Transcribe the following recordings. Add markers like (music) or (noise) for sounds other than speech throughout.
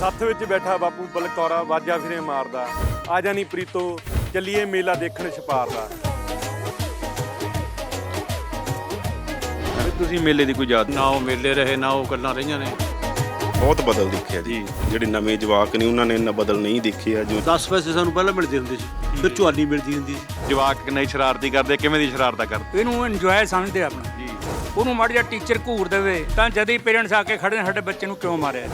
ਸੱਥ ਵਿੱਚ ਬੈਠਾ ਬਾਪੂ ਬਲਕੌਰਾ ਵਾਜਾ ਫਿਰੇ ਮਾਰਦਾ। ਆ ਜਾਨੀ ਪ੍ਰੀਤੋ ਚੱਲੀਏ ਮੇਲਾ ਦੇਖਣ ਛਪਾਰ ਦਾ। ਤੁਸੀਂ ਮੇਲੇ ਦੀ ਕੋਈ ਯਾਦ ਨਾ ਉਹ ਮੇਲੇ ਰਹੇ ਨਾ ਉਹ ਗੱਲਾਂ ਰਹੀਆਂ ਨੇ। ਬਹੁਤ ਬਦਲ ਦੇਖਿਆ ਜੀ। ਜਿਹੜੇ ਨਵੇਂ ਜਵਾਕ ਨੇ ਉਹਨਾਂ ਨੇ ਇੰਨਾ ਬਦਲ ਨਹੀਂ ਦੇਖਿਆ। ਜੋ 10 ਪੈਸੇ ਸਾਨੂੰ ਪਹਿਲਾਂ ਮਿਲਦੇ ਹੁੰਦੇ ਸੀ ਫਿਰ ਚੁਆਨੀ ਮਿਲਦੀ ਹੁੰਦੀ ਸੀ। ਜਵਾਕ ਕਿੰਨੇ ਸ਼ਰਾਰਤੀ ਕਰਦੇ ਕਿਵੇਂ ਦੀ ਸ਼ਰਾਰਤਾਂ ਕਰਦੇ? ਇਹਨੂੰ ਇੰਜੋਏ ਸਮਝਦੇ ਆਪਣਾ। ਜੀ। ਉਹਨੂੰ ਮਾੜਾ ਜਿਹਾ ਟੀਚਰ ਘੂਰ ਦੇਵੇ ਤਾਂ ਜਦ ਹੀ ਪੇਰੈਂਟਸ ਆ ਕੇ ਖੜੇ ਨੇ ਸਾਡੇ ਬੱਚੇ ਨੂੰ ਕਿਉਂ ਮਾਰਿਆ?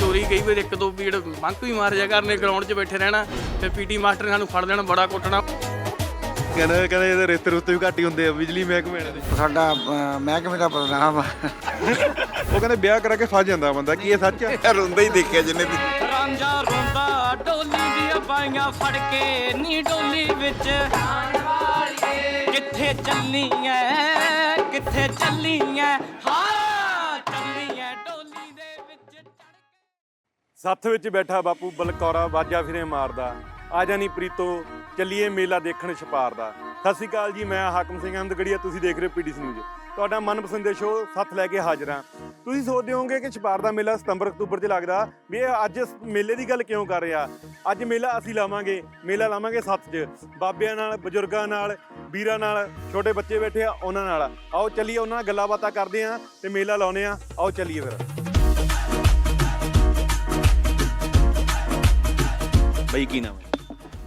ਚੋਰੀ ਕਈ ਵਾਰ ਇੱਕ ਦੋ ਪੀੜ ਬੰਕ ਵੀ ਮਾਰ ਜਾ ਕਰਨੇ ਗਰਾਊਂਡ 'ਚ ਬੈਠੇ ਰਹਿਣਾ ਤੇ ਪੀਟੀ ਮਾਸਟਰ ਨੇ ਸਾਨੂੰ ਫੜ ਲੈਣਾ ਬੜਾ ਕੁੱਟਣਾ। ਕਹਿੰਦੇ ਕਹਿੰਦੇ ਇਹਦੇ ਰਿਸ਼ਤੇ ਰੁਸ਼ਤੇ ਵੀ ਘੱਟ ਹੀ ਹੁੰਦੇ ਆ ਬਿਜਲੀ ਮਹਿਕਮੇ ਵਾਲੇ ਦੇ। ਸਾਡਾ ਅਹ, ਮਹਿਕਮੇ ਦਾ ਪ੍ਰਧਾਨ ਉਹ ਕਹਿੰਦੇ ਵਿਆਹ ਕਰਾ ਕੇ ਫਸ ਜਾਂਦਾ ਬੰਦਾ ਕੀ ਇਹ ਸੱਚ ਹੈ ਰੋਂਦਾ ਹੀ ਦੇਖਿਆ ਜਿੰਨੇ ਵੀ। ਰਾਂਝਾ ਰੋਂਦਾ ਡੋਲੀ ਦੀਆਂ ਬਾਈਆਂ ਫੜ ਕੇ ਨੀ ਡੋਲੀ ਵਿੱਚ। ਕਿੱਥੇ ਚੱਲੀ ਐ ਕਿੱਥੇ ਚੱਲੀ ਐ ਹਾਂ ਸੱਥ ਵਿੱਚ ਬੈਠਾ ਬਾਪੂ ਬਲਕੌਰਾ ਵਾਜਾ ਫਿਰੇ ਮਾਰਦਾ। ਆ ਜਾਨੀ ਪ੍ਰੀਤੋ, ਚੱਲੀਏ ਮੇਲਾ ਦੇਖਣ ਛਪਾਰ ਦਾ ਸਤਿ ਸ਼੍ਰੀ ਅਕਾਲ ਜੀ, ਮੈਂ ਹਾਕਮ ਸਿੰਘ ਅਹਿਮਦਗੜੀਆ ਤੁਸੀਂ ਦੇਖ ਰਹੇ ਹੋ ਪੀਡੀਸੀ ਨਿਊਜ਼। ਤੁਹਾਡਾ ਮਨਪਸੰਦ ਦੇ ਸ਼ੋਅ ਸੱਥ ਲੈ ਕੇ ਹਾਜ਼ਰ ਹਾਂ। ਤੁਸੀਂ ਸੋਚਦੇ ਹੋਵੋਗੇ ਕਿ ਛਪਾਰ ਦਾ ਮੇਲਾ ਸਤੰਬਰ, ਅਕਤੂਬਰ 'ਚ ਲੱਗਦਾ। ਵੀ ਇਹ ਅੱਜ ਇਸ ਮੇਲੇ ਦੀ ਗੱਲ ਕਿਉਂ ਕਰ ਰਿਹਾ? ਅੱਜ ਮੇਲਾ ਅਸੀਂ ਲਾਵਾਂਗੇ, ਮੇਲਾ ਲਾਵਾਂਗੇ ਸੱਥ 'ਚ। ਬਾਬਿਆਂ ਨਾਲ, ਬਜ਼ੁਰਗਾਂ ਨਾਲ, ਵੀਰਾਂ ਨਾਲ, ਛੋਟੇ ਬੱਚੇ ਬੈਠੇ ਆ, ਉਹਨਾਂ ਨਾਲ। ਆਓ ਚੱਲੀਏ, ਉਹਨਾਂ ਨਾਲ ਗੱਲਾਂ ਬਾਤਾਂ ਕਰਦੇ ਆ ਤੇ ਮੇਲਾ ਲਾਉਨੇ ਆ ਆਓ ਚੱਲੀਏ ਫਿਰ। ਬਈ ਕੀ ਨਾਮ ਹੈ?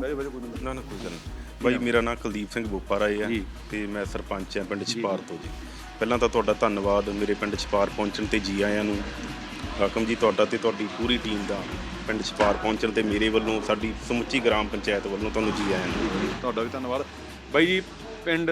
ਬਈ ਬਈ ਕੋਈ ਨਾ। ਨਾ ਕੋਈ ਗੱਲ ਨਹੀਂ। ਬਾਈ ਮੇਰਾ ਨਾਮ ਕੁਲਦੀਪ ਸਿੰਘ ਬੋਪਾ ਰਾਏ ਆ ਜੀ। ਤੇ ਮੈਂ ਸਰਪੰਚ ਆ ਪਿੰਡ ਛਪਾਰ ਤੋਂ ਜੀ। ਪਹਿਲਾਂ ਤਾਂ ਤੁਹਾਡਾ ਧੰਨਵਾਦ ਮੇਰੇ ਪਿੰਡ ਛਪਾਰ ਪਹੁੰਚਣ ਤੇ ਜੀ ਆਇਆਂ ਨੂੰ। ਹਾਕਮ ਜੀ ਤੁਹਾਡਾ ਤੇ ਤੁਹਾਡੀ ਪੂਰੀ ਟੀਮ ਦਾ ਪਿੰਡ ਛਪਾਰ ਪਹੁੰਚਣ ਤੇ ਮੇਰੇ ਵੱਲੋਂ ਸਾਡੀ ਸਮੁੱਚੀ ਗ੍ਰਾਮ ਪੰਚਾਇਤ ਵੱਲੋਂ ਤੁਹਾਨੂੰ ਜੀ ਆਇਆਂ ਨੂੰ। ਤੁਹਾਡਾ ਵੀ ਧੰਨਵਾਦ। ਬਾਈ ਜੀ ਪਿੰਡ